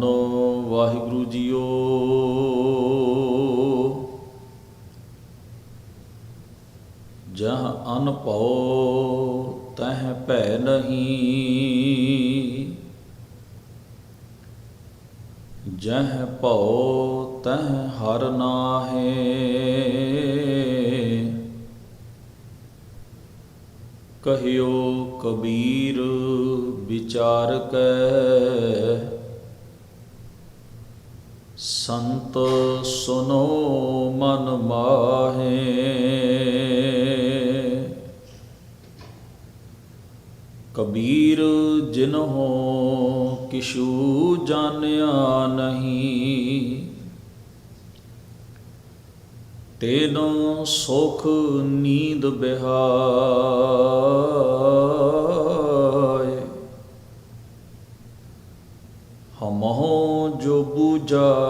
ਧੰਨ ਵਾਹਿਗੁਰੂ ਜੀਓ। ਜਹ ਅਨ ਭਉ ਤਹ ਭੈ ਨਹੀਂ। ਜਹ ਭਉ ਤਹ ਹਰ ਨਾਹੇ। ਕਹਿਓ ਕਬੀਰ ਵਿਚਾਰ ਕੈ। ਸੰਤ ਸੁਨੋ ਮਨ ਮਾਹੇ। ਕਬੀਰ ਜਿਨਹੁ ਕਿਛੂ ਜਾਣਿਆ ਨਹੀਂ। ਤੇਨੋ ਸੁਖ ਨੀਂਦ ਬਿਹਾਏ ਹਮਹੁ ਜੋ ਬੂਝਾ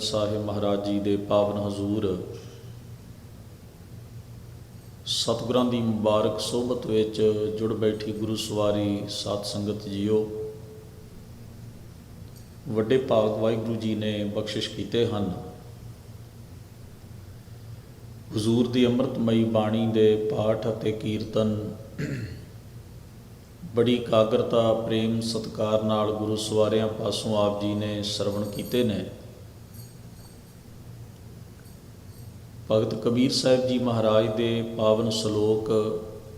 ਗ੍ਰੰਥ ਸਾਹਿਬ ਮਹਾਰਾਜ ਜੀ ਦੇ ਪਾਵਨ ਹਜ਼ੂਰ। ਸਤਿਗੁਰਾਂ ਦੀ ਮੁਬਾਰਕ ਸੋਭਤ ਵਿੱਚ ਜੁੜ ਬੈਠੀ ਗੁਰੂ ਸਵਾਰੀ ਸਾਧ ਸੰਗਤ ਜੀਓ। ਵੱਡੇ ਭਾਗ ਵਾਹਿਗੁਰੂ ਜੀ ਨੇ ਬਖਸ਼ਿਸ਼ ਕੀਤੇ ਹਨ। ਹਜ਼ੂਰ ਦੀ ਅੰਮ੍ਰਿਤਮਈ ਬਾਣੀ ਦੇ ਪਾਠ ਅਤੇ ਕੀਰਤਨ ਬੜੀ ਕਾਗਰਤਾ ਪ੍ਰੇਮ, ਸਤਕਾਰ ਨਾਲ ਗੁਰੂ ਸਵਾਰਿਆਂ ਪਾਸੋਂ ਆਪ ਜੀ ਨੇ ਸਰਵਣ ਕੀਤੇ ਨੇ। ਭਗਤ ਕਬੀਰ ਸਾਹਿਬ ਜੀ ਮਹਾਰਾਜ ਦੇ ਪਾਵਨ ਸ਼ਲੋਕ,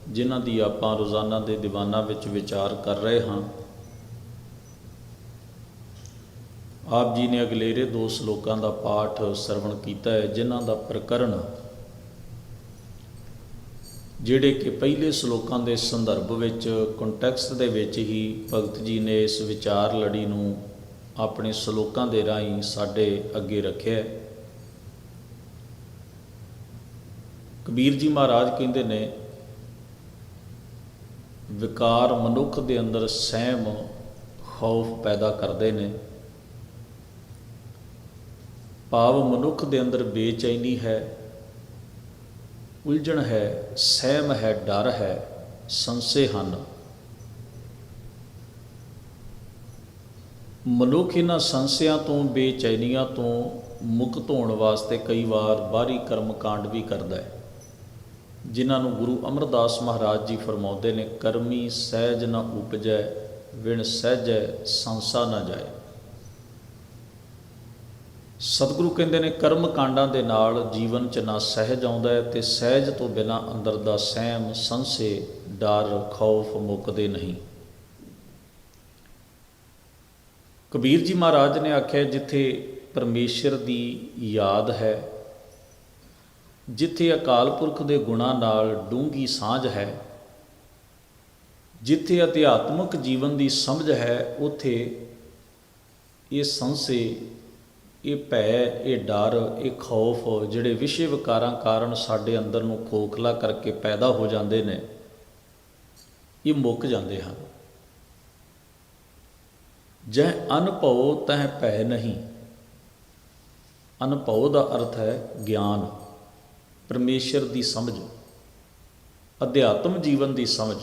ਜਿਨ੍ਹਾਂ ਦੀ ਆਪਾਂ ਰੋਜ਼ਾਨਾ ਦੇ ਦੀਵਾਨਾਂ ਵਿੱਚ ਵਿਚਾਰ ਕਰ ਰਹੇ ਹਾਂ। ਆਪ ਜੀ ਨੇ ਅਗਲੇਰੇ ਦੋ ਸ਼ਲੋਕਾਂ ਦਾ ਪਾਠ ਸਰਵਣ ਕੀਤਾ ਹੈ, ਜਿਨ੍ਹਾਂ ਦਾ ਪ੍ਰਕਰਣ ਜਿਹੜੇ ਕਿ ਪਹਿਲੇ ਸ਼ਲੋਕਾਂ ਦੇ ਸੰਦਰਭ ਵਿੱਚ ਕੰਟੈਕਸਟ ਦੇ ਵਿੱਚ ਹੀ ਭਗਤ ਜੀ ਨੇ ਇਸ ਵਿਚਾਰ ਲੜੀ ਨੂੰ ਆਪਣੇ ਸ਼ਲੋਕਾਂ ਦੇ ਰਾਹੀਂ ਸਾਡੇ ਅੱਗੇ ਰੱਖਿਆ ਹੈ। ਕਬੀਰ ਜੀ ਮਹਾਰਾਜ ਕਹਿੰਦੇ ਨੇ, ਵਿਕਾਰ ਮਨੁੱਖ ਦੇ ਅੰਦਰ ਸਹਿਮ ਖੌਫ ਪੈਦਾ ਕਰਦੇ ਨੇ। ਭਾਵ ਮਨੁੱਖ ਦੇ ਅੰਦਰ ਬੇਚੈਨੀ ਹੈ, ਉਲਝਣ ਹੈ, ਸਹਿਮ ਹੈ, ਡਰ ਹੈ, ਸੰਸੇ ਹਨ। ਮਨੁੱਖ ਇਹਨਾਂ ਸੰਸਿਆਂ ਤੋਂ, ਬੇਚੈਨੀਆਂ ਤੋਂ ਮੁਕਤ ਹੋਣ ਵਾਸਤੇ ਕਈ ਵਾਰ ਬਾਹਰੀ ਕਰਮ ਕਾਂਡ ਵੀ ਕਰਦਾ ਹੈ। ਜਿਨ੍ਹਾਂ ਨੂੰ ਗੁਰੂ ਅਮਰਦਾਸ ਮਹਾਰਾਜ ਜੀ ਫਰਮਾਉਂਦੇ ਨੇ, ਕਰਮੀ ਸਹਿਜ ਨਾ ਉਪਜੈ, ਵਿਣ ਸਹਿਜੈ, ਸੰਸਾ ਨਾ ਜਾਏ। ਸਤਿਗੁਰੂ ਕਹਿੰਦੇ ਨੇ, ਕਰਮ ਕਾਂਡਾਂ ਦੇ ਨਾਲ ਜੀਵਨ 'ਚ ਨਾ ਸਹਿਜ ਆਉਂਦਾ ਹੈ ਤੇ ਸਹਿਜ ਤੋਂ ਬਿਨਾ ਅੰਦਰ ਦਾ ਸਹਿਮ, ਸੰਸੇ, ਡਰ, ਖੌਫ ਮੁੱਕਦੇ ਨਹੀਂ। ਕਬੀਰ ਜੀ ਮਹਾਰਾਜ ਨੇ ਆਖਿਆ, ਜਿੱਥੇ ਪਰਮੇਸ਼ਰ ਦੀ ਯਾਦ ਹੈ ਜਿੱਥੇ ਅਕਾਲ ਪੁਰਖ ਦੇ ਗੁਣਾਂ ਨਾਲ ਡੂੰਗੀ ਸਾਂਝ ਹੈ, ਜਿੱਥੇ ਅਧਿਆਤਮਿਕ ਜੀਵਨ ਦੀ ਸਮਝ ਹੈ, ਉਥੇ ਇਹ ਸੰਸੇ, ਇਹ ਭੈ, ਇਹ ਡਰ, ਇਹ ਖੌਫ ਜਿਹੜੇ ਵਿਸ਼ੇ ਵਿਕਾਰਾਂ ਕਾਰਨ ਸਾਡੇ ਅੰਦਰ ਨੂੰ ਖੋਖਲਾ ਕਰਕੇ ਪੈਦਾ ਹੋ ਜਾਂਦੇ ਨੇ, ਇਹ ਮੁੱਕ ਜਾਂਦੇ ਹਨ। ਜਹ ਅਨਭਉ ਤਹ ਭੈ ਨਹੀਂ। ਅਨਭਉ ਦਾ ਅਰਥ ਹੈ ਗਿਆਨ। ਪਰਮੇਸ਼ਰ ਦੀ ਸਮਝ, ਅਧਿਆਤਮ ਜੀਵਨ ਦੀ ਸਮਝ।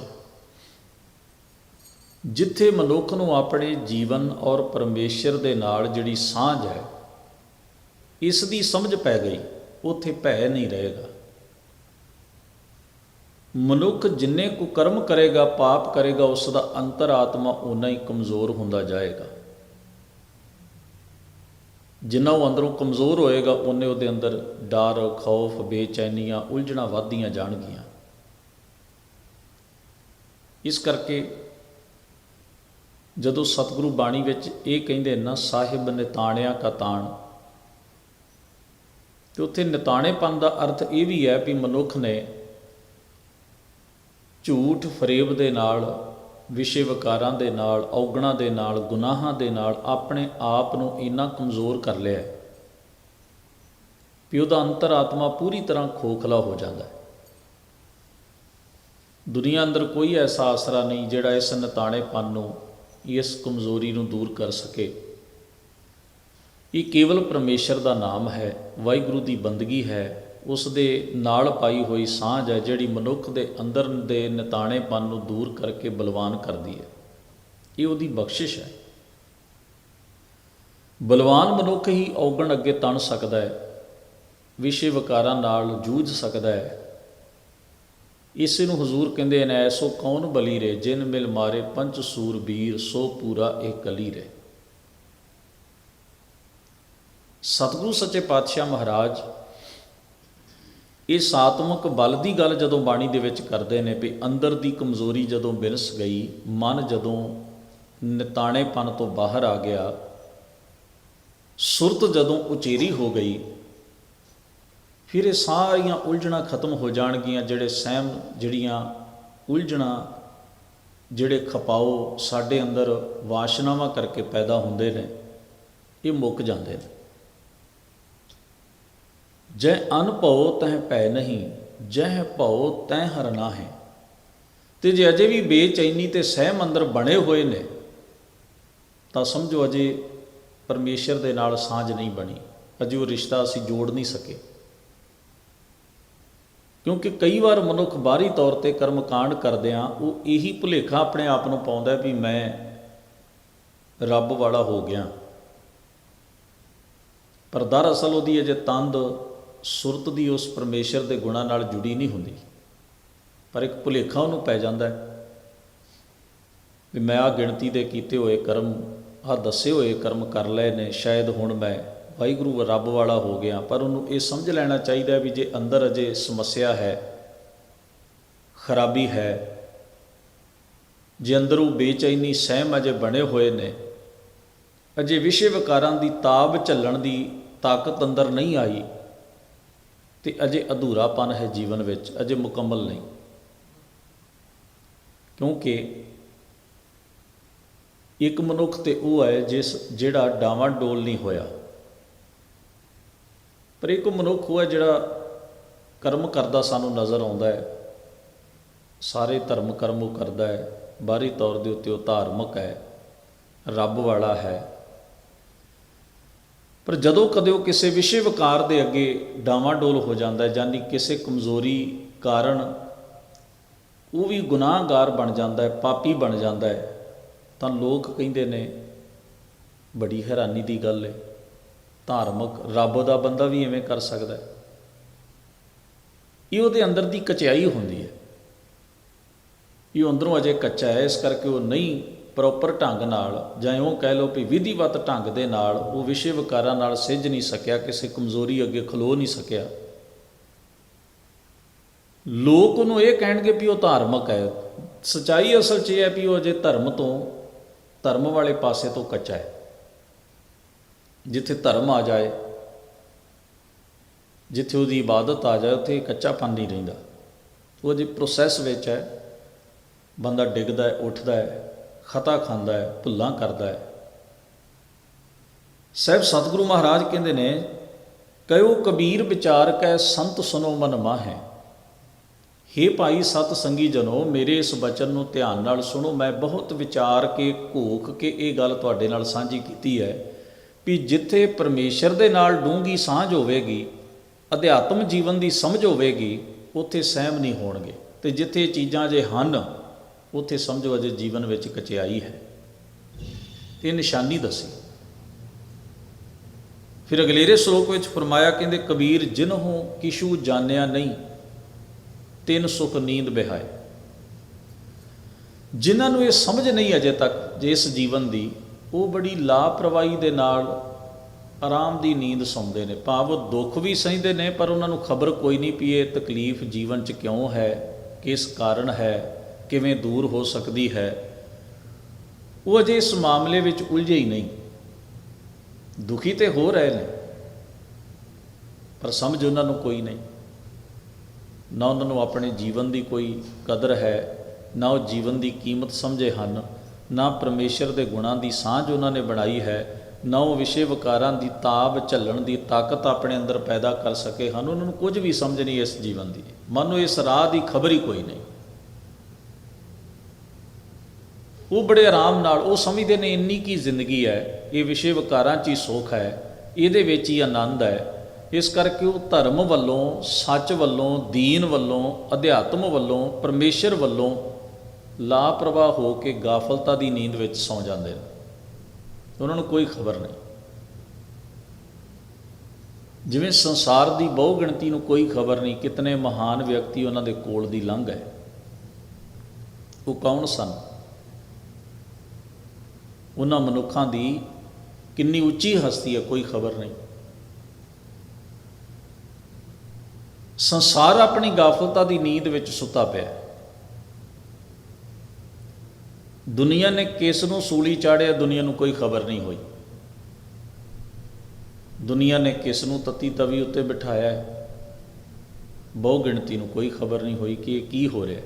ਜਿੱਥੇ ਮਨੁੱਖ ਨੂੰ ਆਪਣੇ ਜੀਵਨ ਔਰ ਪਰਮੇਸ਼ਰ ਦੇ ਨਾਲ ਜਿਹੜੀ ਸਾਂਝ ਹੈ, ਇਸ ਦੀ ਸਮਝ ਪੈ ਗਈ, ਉੱਥੇ ਭੈ ਨਹੀਂ ਰਹੇਗਾ। ਮਨੁੱਖ ਜਿੰਨੇ ਕੁ ਕਰਮ ਕਰੇਗਾ, ਪਾਪ ਕਰੇਗਾ ਉਸ ਦਾ ਅੰਤਰਾਤਮਾ ਉਨਾ ਹੀ ਕਮਜ਼ੋਰ ਹੁੰਦਾ ਜਾਏਗਾ। ਜਿੰਨਾ ਉਹ ਅੰਦਰੋਂ ਕਮਜ਼ੋਰ ਹੋਏਗਾ, ਉਹਨੇ ਉਹਦੇ ਅੰਦਰ ਡਰ, ਖੌਫ, ਬੇਚੈਨੀਆਂ, ਉਲਝਣਾ ਵੱਧਦੀਆਂ ਜਾਣਗੀਆਂ। ਇਸ ਕਰਕੇ ਜਦੋਂ ਸਤਿਗੁਰੂ ਬਾਣੀ ਵਿੱਚ ਇਹ ਕਹਿੰਦੇ ਨਾ ਸਾਹਿਬ ਨਿਤਾਣਿਆ ਕਾ ਤਾਣ। ਤੇ ਉੱਥੇ ਨਿਤਾਣੇਪਨ ਦਾ ਅਰਥ ਇਹ ਵੀ ਹੈ ਵੀ ਮਨੁੱਖ ਨੇ ਝੂਠ ਫਰੇਬ ਦੇ ਨਾਲ ਵਿਸ਼ੇ ਵਿਕਾਰਾਂ ਦੇ ਨਾਲ, ਔਗਣਾਂ ਦੇ ਨਾਲ, ਗੁਨਾਹਾਂ ਦੇ ਨਾਲ ਆਪਣੇ ਆਪ ਨੂੰ ਇੰਨਾ ਕਮਜ਼ੋਰ ਕਰ ਲਿਆ ਹੈ। ਵੀ ਉਹਦਾ ਅੰਤਰਾਤਮਾ ਪੂਰੀ ਤਰ੍ਹਾਂ ਖੋਖਲਾ ਹੋ ਜਾਂਦਾ ਹੈ। ਦੁਨੀਆ ਅੰਦਰ ਕੋਈ ਐਸਾ ਆਸਰਾ ਨਹੀਂ ਜਿਹੜਾ ਇਸ ਨਤਾਣੇਪਨ ਨੂੰ, ਇਸ ਕਮਜ਼ੋਰੀ ਨੂੰ ਦੂਰ ਕਰ ਸਕੇ। ਇਹ ਕੇਵਲ ਪਰਮੇਸ਼ਰ ਦਾ ਨਾਮ ਹੈ, ਵਾਹਿਗੁਰੂ ਦੀ ਬੰਦਗੀ ਹੈ। ਉਸ ਦੇ ਨਾਲ ਪਾਈ ਹੋਈ ਸਾਂਝ ਹੈ, ਜਿਹੜੀ ਮਨੁੱਖ ਦੇ ਅੰਦਰ ਦੇ ਨਿਤਾਣੇਪਨ ਨੂੰ ਦੂਰ ਕਰਕੇ ਬਲਵਾਨ ਕਰਦੀ ਹੈ। ਇਹ ਉਹਦੀ ਬਖਸ਼ਿਸ਼ ਹੈ। ਬਲਵਾਨ ਮਨੁੱਖ ਹੀ ਔਗਣ ਅੱਗੇ ਤਣ ਸਕਦਾ ਹੈ ਵਿਸ਼ੇ ਵਿਕਾਰਾਂ ਨਾਲ ਜੂਝ ਸਕਦਾ ਹੈ। ਇਸੇ ਨੂੰ ਹਜ਼ੂਰ ਕਹਿੰਦੇ ਨੇ ਐਸੋ ਕੌਣ ਬਲੀ ਰੇ ਜਿਨ ਮਿਲ ਮਾਰੇ ਪੰਚ ਸੂਰਬੀਰ ਸੋ ਪੂਰਾ ਇਹ ਕਲੀ ਰੇ ਸਤਿਗੁਰੂ ਸੱਚੇ ਪਾਤਸ਼ਾਹ ਮਹਾਰਾਜ ਇਹ ਸਾਤਮਕ ਬਲ ਦੀ ਗੱਲ ਜਦੋਂ ਬਾਣੀ ਦੇ ਵਿੱਚ ਕਰਦੇ ਨੇ ਵੀ ਅੰਦਰ ਦੀ ਕਮਜ਼ੋਰੀ ਜਦੋਂ ਬਿਲਸ ਗਈ, ਮਨ ਜਦੋਂ ਨਿਤਾਣੇਪਨ ਤੋਂ ਬਾਹਰ ਆ ਗਿਆ, ਸੁਰਤ ਜਦੋਂ ਉਚੇਰੀ ਹੋ ਗਈ, ਫਿਰ ਇਹ ਸਾਰੀਆਂ ਉਲਝਣਾਂ ਖਤਮ ਹੋ ਜਾਣਗੀਆਂ, ਜਿਹੜੇ ਸਹਿਮ ਜਿਹੜੀਆਂ ਉਲਝਣਾਂ, ਜਿਹੜੇ ਖਪਾਓ ਸਾਡੇ ਅੰਦਰ ਵਾਸ਼ਨਾਵਾਂ ਕਰਕੇ ਪੈਦਾ ਹੁੰਦੇ ਨੇ, ਇਹ ਮੁੱਕ ਜਾਂਦੇ ਨੇ। ਜੈ ਅਨਭਉ ਤਹ ਭੈ ਨਹੀਂ, ਜਹ ਭਉ ਤੈ ਹਰਨਾ ਹੈ ਤੇ ਜੇ ਅਜੇ ਵੀ ਬੇਚੈਨੀ ਤੇ ਸਹਿਮ ਅੰਦਰ ਬਣੇ ਹੋਏ ਨੇ, ਤਾਂ ਸਮਝੋ ਅਜੇ ਪਰਮੇਸ਼ਰ ਦੇ ਨਾਲ ਸਾਂਝ ਨਹੀਂ ਬਣੀ, ਅਜੇ ਉਹ ਰਿਸ਼ਤਾ ਅਸੀਂ ਜੋੜ ਨਹੀਂ ਸਕੇ। ਕਿਉਂਕਿ ਕਈ ਵਾਰ ਮਨੁੱਖ ਬਾਹਰੀ ਤੌਰ ਤੇ ਕਰਮਕਾਂਡ ਕਰਦਿਆਂ ਉਹ ਇਹੀ ਭੁਲੇਖਾ ਆਪਣੇ ਆਪ ਨੂੰ ਪਾਉਂਦਾ ਵੀ ਮੈਂ ਰੱਬ ਵਾਲਾ ਹੋ ਗਿਆ। ਪਰ ਦਰਅਸਲ ਉਹਦੀ ਅਜੇ ਤੰਦ ਸੁਰਤ ਦੀ ਉਸ ਪਰਮੇਸ਼ਰ ਦੇ ਗੁਣਾ ਨਾਲ ਜੁੜੀ ਨਹੀਂ ਹੁੰਦੀ। ਪਰ ਇੱਕ ਭੁਲੇਖਾ ਉਹਨੂੰ ਪੈ ਜਾਂਦਾ ਹੈ ਵੀ ਮੈਂ ਆ ਗਿਣਤੀ ਦੇ ਕੀਤੇ ਹੋਏ ਕਰਮ ਆ ਦੱਸੇ ਹੋਏ ਕਰਮ ਕਰ ਲਏ ਨੇ, ਸ਼ਾਇਦ ਹੁਣ ਮੈਂ ਵਾਹਿਗੁਰੂ ਰੱਬ ਵਾਲਾ ਹੋ ਗਿਆ, ਪਰ ਉਹਨੂੰ ਇਹ ਸਮਝ ਲੈਣਾ ਚਾਹੀਦਾ ਵੀ ਜੇ ਅੰਦਰ ਅਜੇ ਸਮੱਸਿਆ ਹੈ, ਖਰਾਬੀ ਹੈ, ਜੇ ਅੰਦਰੋਂ ਬੇਚੈਨੀ, ਸਹਿਮ ਅਜੇ ਬਣੇ ਹੋਏ ਨੇ, ਅਜੇ ਵਿਸ਼ੇ ਵਿਕਾਰਾਂ ਦੀ ਤਾਬ ਝੱਲਣ ਦੀ ਤਾਕਤ ਅੰਦਰ ਨਹੀਂ ਆਈ ਤੇ ਅਜੇ ਅਧੂਰਾਪਨ ਹੈ ਜੀਵਨ ਵਿੱਚ, ਅਜੇ ਮੁਕੰਮਲ ਨਹੀਂ। ਕਿਉਂਕਿ ਇੱਕ ਮਨੁੱਖ ਤੇ ਉਹ ਹੈ ਜਿਸ, ਜਿਹੜਾ ਡਾਵਾਂ ਡੋਲ ਨਹੀਂ ਹੋਇਆ। ਪਰ ਇੱਕ ਮਨੁੱਖ ਉਹ ਹੈ ਜਿਹੜਾ ਕਰਮ ਕਰਦਾ ਸਾਨੂੰ ਨਜ਼ਰ ਆਉਂਦਾ ਹੈ। ਸਾਰੇ ਧਰਮ ਕਰਮ ਉਹ ਕਰਦਾ ਹੈ। ਬਾਹਰੀ ਤੌਰ ਦੇ ਉੱਤੇ ਉਹ ਧਾਰਮਿਕ ਹੈ। ਰੱਬ ਵਾਲਾ ਹੈ। ਪਰ ਜਦੋਂ ਕਦੇ ਉਹ ਕਿਸੇ ਵਿਸ਼ੇ ਵਿਕਾਰ ਦੇ ਅੱਗੇ ਡਾਵਾਂਡੋਲ ਹੋ ਜਾਂਦਾ ਹੈ ਯਾਨੀ ਕਿਸੇ ਕਮਜ਼ੋਰੀ ਕਾਰਨ ਉਹ ਵੀ ਗੁਨਾਹਗਾਰ ਬਣ ਜਾਂਦਾ ਹੈ, ਪਾਪੀ ਬਣ ਜਾਂਦਾ ਹੈ, ਤਾਂ ਲੋਕ ਕਹਿੰਦੇ ਨੇ, ਬੜੀ ਹੈਰਾਨੀ ਦੀ ਗੱਲ ਹੈ। ਧਾਰਮਿਕ ਰੱਬ ਦਾ ਬੰਦਾ ਵੀ ਐਵੇਂ ਕਰ ਸਕਦਾ ਹੈ। ਇਹ ਉਹਦੇ ਅੰਦਰ ਦੀ ਕਚਿਆਈ ਹੁੰਦੀ ਹੈ। ਇਹ ਅੰਦਰੋਂ ਅਜੇ ਕੱਚਾ ਹੈ, ਇਸ ਕਰਕੇ ਉਹ ਨਹੀਂ ਪ੍ਰੋਪਰ ਢੰਗ ਨਾਲ ਜਾਂ ਉਹ ਕਹਿ ਲਓ ਵੀ ਵਿਧੀਵਤ ਢੰਗ ਦੇ ਨਾਲ ਉਹ ਵਿਸ਼ੇ ਵਿਕਾਰਾਂ ਨਾਲ ਸਿੱਝ ਨਹੀਂ ਸਕਿਆ, ਕਿਸੇ ਕਮਜ਼ੋਰੀ ਅੱਗੇ ਖਲੋ ਨਹੀਂ ਸਕਿਆ। ਲੋਕ ਉਹਨੂੰ ਇਹ ਕਹਿਣਗੇ ਵੀ ਉਹ ਧਾਰਮਿਕ ਹੈ। ਸਚਾਈ ਅਸਲ 'ਚ ਇਹ ਹੈ ਵੀ ਉਹ ਅਜੇ ਧਰਮ ਤੋਂ, ਧਰਮ ਵਾਲੇ ਪਾਸੇ ਤੋਂ ਕੱਚਾ ਹੈ। ਜਿੱਥੇ ਧਰਮ ਆ ਜਾਏ, ਜਿੱਥੇ ਉਹਦੀ ਇਬਾਦਤ ਆ ਜਾਏ, ਉੱਥੇ ਕੱਚਾਪਨ ਨਹੀਂ ਰਹਿੰਦਾ। ਉਹ ਜੇ ਪ੍ਰੋਸੈਸ ਵਿੱਚ ਹੈ। ਬੰਦਾ ਡਿੱਗਦਾ ਹੈ, ਉੱਠਦਾ ਹੈ। ਖਤਾ ਖਾਂਦਾ ਹੈ, ਭੁੱਲਾਂ ਕਰਦਾ ਹੈ। ਸਹਿਬ ਸਤਿਗੁਰੂ ਮਹਾਰਾਜ ਕਹਿੰਦੇ ਨੇ ਕਯੋ ਕਬੀਰ ਵਿਚਾਰ ਕੈ ਸੰਤ ਸੁਨੋ ਮਨ ਮਾਹੈ। ਹੇ ਭਾਈ ਸਤ ਸੰਗੀ ਜਨੋ, ਮੇਰੇ ਇਸ ਬਚਨ ਨੂੰ ਧਿਆਨ ਨਾਲ ਸੁਣੋ। ਮੈਂ ਬਹੁਤ ਵਿਚਾਰ ਕੇ, ਘੋਖ ਕੇ ਇਹ ਗੱਲ ਤੁਹਾਡੇ ਨਾਲ ਸਾਂਝੀ ਕੀਤੀ ਹੈ ਵੀ ਜਿੱਥੇ ਪਰਮੇਸ਼ਰ ਦੇ ਨਾਲ ਡੂੰਗੀ ਸਾਂਝ ਹੋਵੇਗੀ, ਅਧਿਆਤਮ ਜੀਵਨ ਦੀ ਸਮਝ ਹੋਵੇਗੀ, ਉੱਥੇ ਸਹਿਮ ਨਹੀਂ ਹੋਣਗੇ। ਤੇ ਜਿੱਥੇ ਚੀਜ਼ਾਂ ਜੇ ਹਨ ਉੱਥੇ ਸਮਝੋ ਅਜੇ ਜੀਵਨ ਵਿੱਚ ਕਚਿਆਈ ਹੈ। ਇਹ ਨਿਸ਼ਾਨੀ ਦੱਸੀ। ਫਿਰ ਅਗਲੇਰੇ ਸ਼ਲੋਕ ਵਿੱਚ ਫਰਮਾਇਆ ਕਹਿੰਦੇ, ਕਬੀਰ ਜਿਨਹੂ ਕਿਛੂ ਜਾਣਿਆ ਨਹੀਂ, ਤਿੰਨ ਸੁਖ ਨੀਂਦ ਬਿਹਾਏ। ਜਿਨ੍ਹਾਂ ਨੂੰ ਇਹ ਸਮਝ ਨਹੀਂ ਅਜੇ ਤੱਕ ਜੇ ਇਸ ਜੀਵਨ ਦੀ, ਉਹ ਬੜੀ ਲਾਪਰਵਾਹੀ ਦੇ ਨਾਲ ਆਰਾਮ ਦੀ ਨੀਂਦ ਸੌਂਦੇ ਨੇ। ਭਾਵ ਉਹ ਦੁੱਖ ਵੀ ਸਹਿੰਦੇ ਨੇ, ਪਰ ਉਹਨਾਂ ਨੂੰ ਖਬਰ ਕੋਈ ਨਹੀਂ ਵੀ ਇਹ ਤਕਲੀਫ ਜੀਵਨ 'ਚ ਕਿਉਂ ਹੈ, ਕਿਸ ਕਾਰਨ ਹੈ ਕਿਵੇਂ ਦੂਰ ਹੋ ਸਕਦੀ ਹੈ, ਉਹ ਅਜੇ ਇਸ ਮਾਮਲੇ ਵਿੱਚ ਉਲਝੇ ਹੀ ਨਹੀਂ। ਦੁਖੀ ਤੇ ਹੋ ਰਹੇ ਨੇ, ਪਰ ਸਮਝ ਉਹਨਾਂ ਨੂੰ ਕੋਈ ਨਹੀਂ। ਨਾ ਉਹਨਾਂ ਨੂੰ ਆਪਣੇ ਜੀਵਨ ਦੀ ਕੋਈ ਕਦਰ ਹੈ, ਨਾ ਉਹ ਜੀਵਨ ਦੀ ਕੀਮਤ ਸਮਝੇ ਹਨ, ਨਾ ਪਰਮੇਸ਼ਰ ਦੇ ਗੁਣਾਂ ਦੀ ਸਾਂਝ ਉਹਨਾਂ ਨੇ ਬਣਾਈ ਹੈ, ਨਾ ਉਹ ਵਿਸ਼ੇ ਵਿਕਾਰਾਂ ਦੀ ਤਾਬ ਝੱਲਣ ਦੀ ਤਾਕਤ ਆਪਣੇ ਅੰਦਰ ਪੈਦਾ ਕਰ ਸਕੇ ਹਨ। ਉਹਨਾਂ ਨੂੰ ਕੁਝ ਵੀ ਸਮਝ ਨਹੀਂ ਇਸ ਜੀਵਨ ਦੀ। ਮਨ ਇਸ ਰਾਹ ਦੀ ਖਬਰ ਹੀ ਕੋਈ ਨਹੀਂ। ਉਹ ਬੜੇ ਆਰਾਮ ਨਾਲ, ਉਹ ਸਮਝਦੇ ਨੇ ਇੰਨੀ ਕੀ ਜ਼ਿੰਦਗੀ ਹੈ, ਇਹ ਵਿਸ਼ੇ ਵਿਕਾਰਾਂ 'ਚ ਹੀ ਸੁੱਖ ਹੈ, ਇਹਦੇ ਵਿੱਚ ਹੀ ਆਨੰਦ ਹੈ। ਇਸ ਕਰਕੇ ਉਹ ਧਰਮ ਵੱਲੋਂ, ਸੱਚ ਵੱਲੋਂ, ਦੀਨ ਵੱਲੋਂ, ਅਧਿਆਤਮ ਵੱਲੋਂ, ਪਰਮੇਸ਼ਰ ਵੱਲੋਂ ਲਾਪਰਵਾਹ ਹੋ ਕੇ ਗਾਫਲਤਾ ਦੀ ਨੀਂਦ ਵਿੱਚ ਸੌਂ ਜਾਂਦੇ ਨੇ। ਉਹਨਾਂ ਨੂੰ ਕੋਈ ਖਬਰ ਨਹੀਂ। ਜਿਵੇਂ ਸੰਸਾਰ ਦੀ ਬਹੁ ਗਿਣਤੀ ਨੂੰ ਕੋਈ ਖਬਰ ਨਹੀਂ, ਕਿਤਨੇ ਮਹਾਨ ਵਿਅਕਤੀ ਉਹਨਾਂ ਦੇ ਕੋਲ ਦੀ ਲੰਘ ਹੈ। ਉਹ ਕੌਣ ਸਨ? ਉਹਨਾਂ ਮਨੁੱਖਾਂ ਦੀ ਕਿੰਨੀ ਉੱਚੀ ਹਸਤੀ ਹੈ, ਕੋਈ ਖਬਰ ਨਹੀਂ। ਸੰਸਾਰ ਆਪਣੀ ਗਾਫਲਤਾ ਦੀ ਨੀਂਦ ਵਿੱਚ ਸੁੱਤਾ ਪਿਆ ਹੈ। ਦੁਨੀਆ ਨੇ ਕਿਸ ਨੂੰ ਸੂਲੀ ਚਾੜਿਆ, ਦੁਨੀਆ ਨੂੰ ਕੋਈ ਖਬਰ ਨਹੀਂ ਹੋਈ। ਦੁਨੀਆ ਨੇ ਕਿਸ ਨੂੰ ਤਤੀ ਤਵੀ ਉੱਤੇ ਬਿਠਾਇਆ ਹੈ, ਬਹੁ ਗਿਣਤੀ ਨੂੰ ਕੋਈ ਖਬਰ ਨਹੀਂ ਹੋਈ ਕਿ ਇਹ ਕੀ ਹੋ ਰਿਹਾ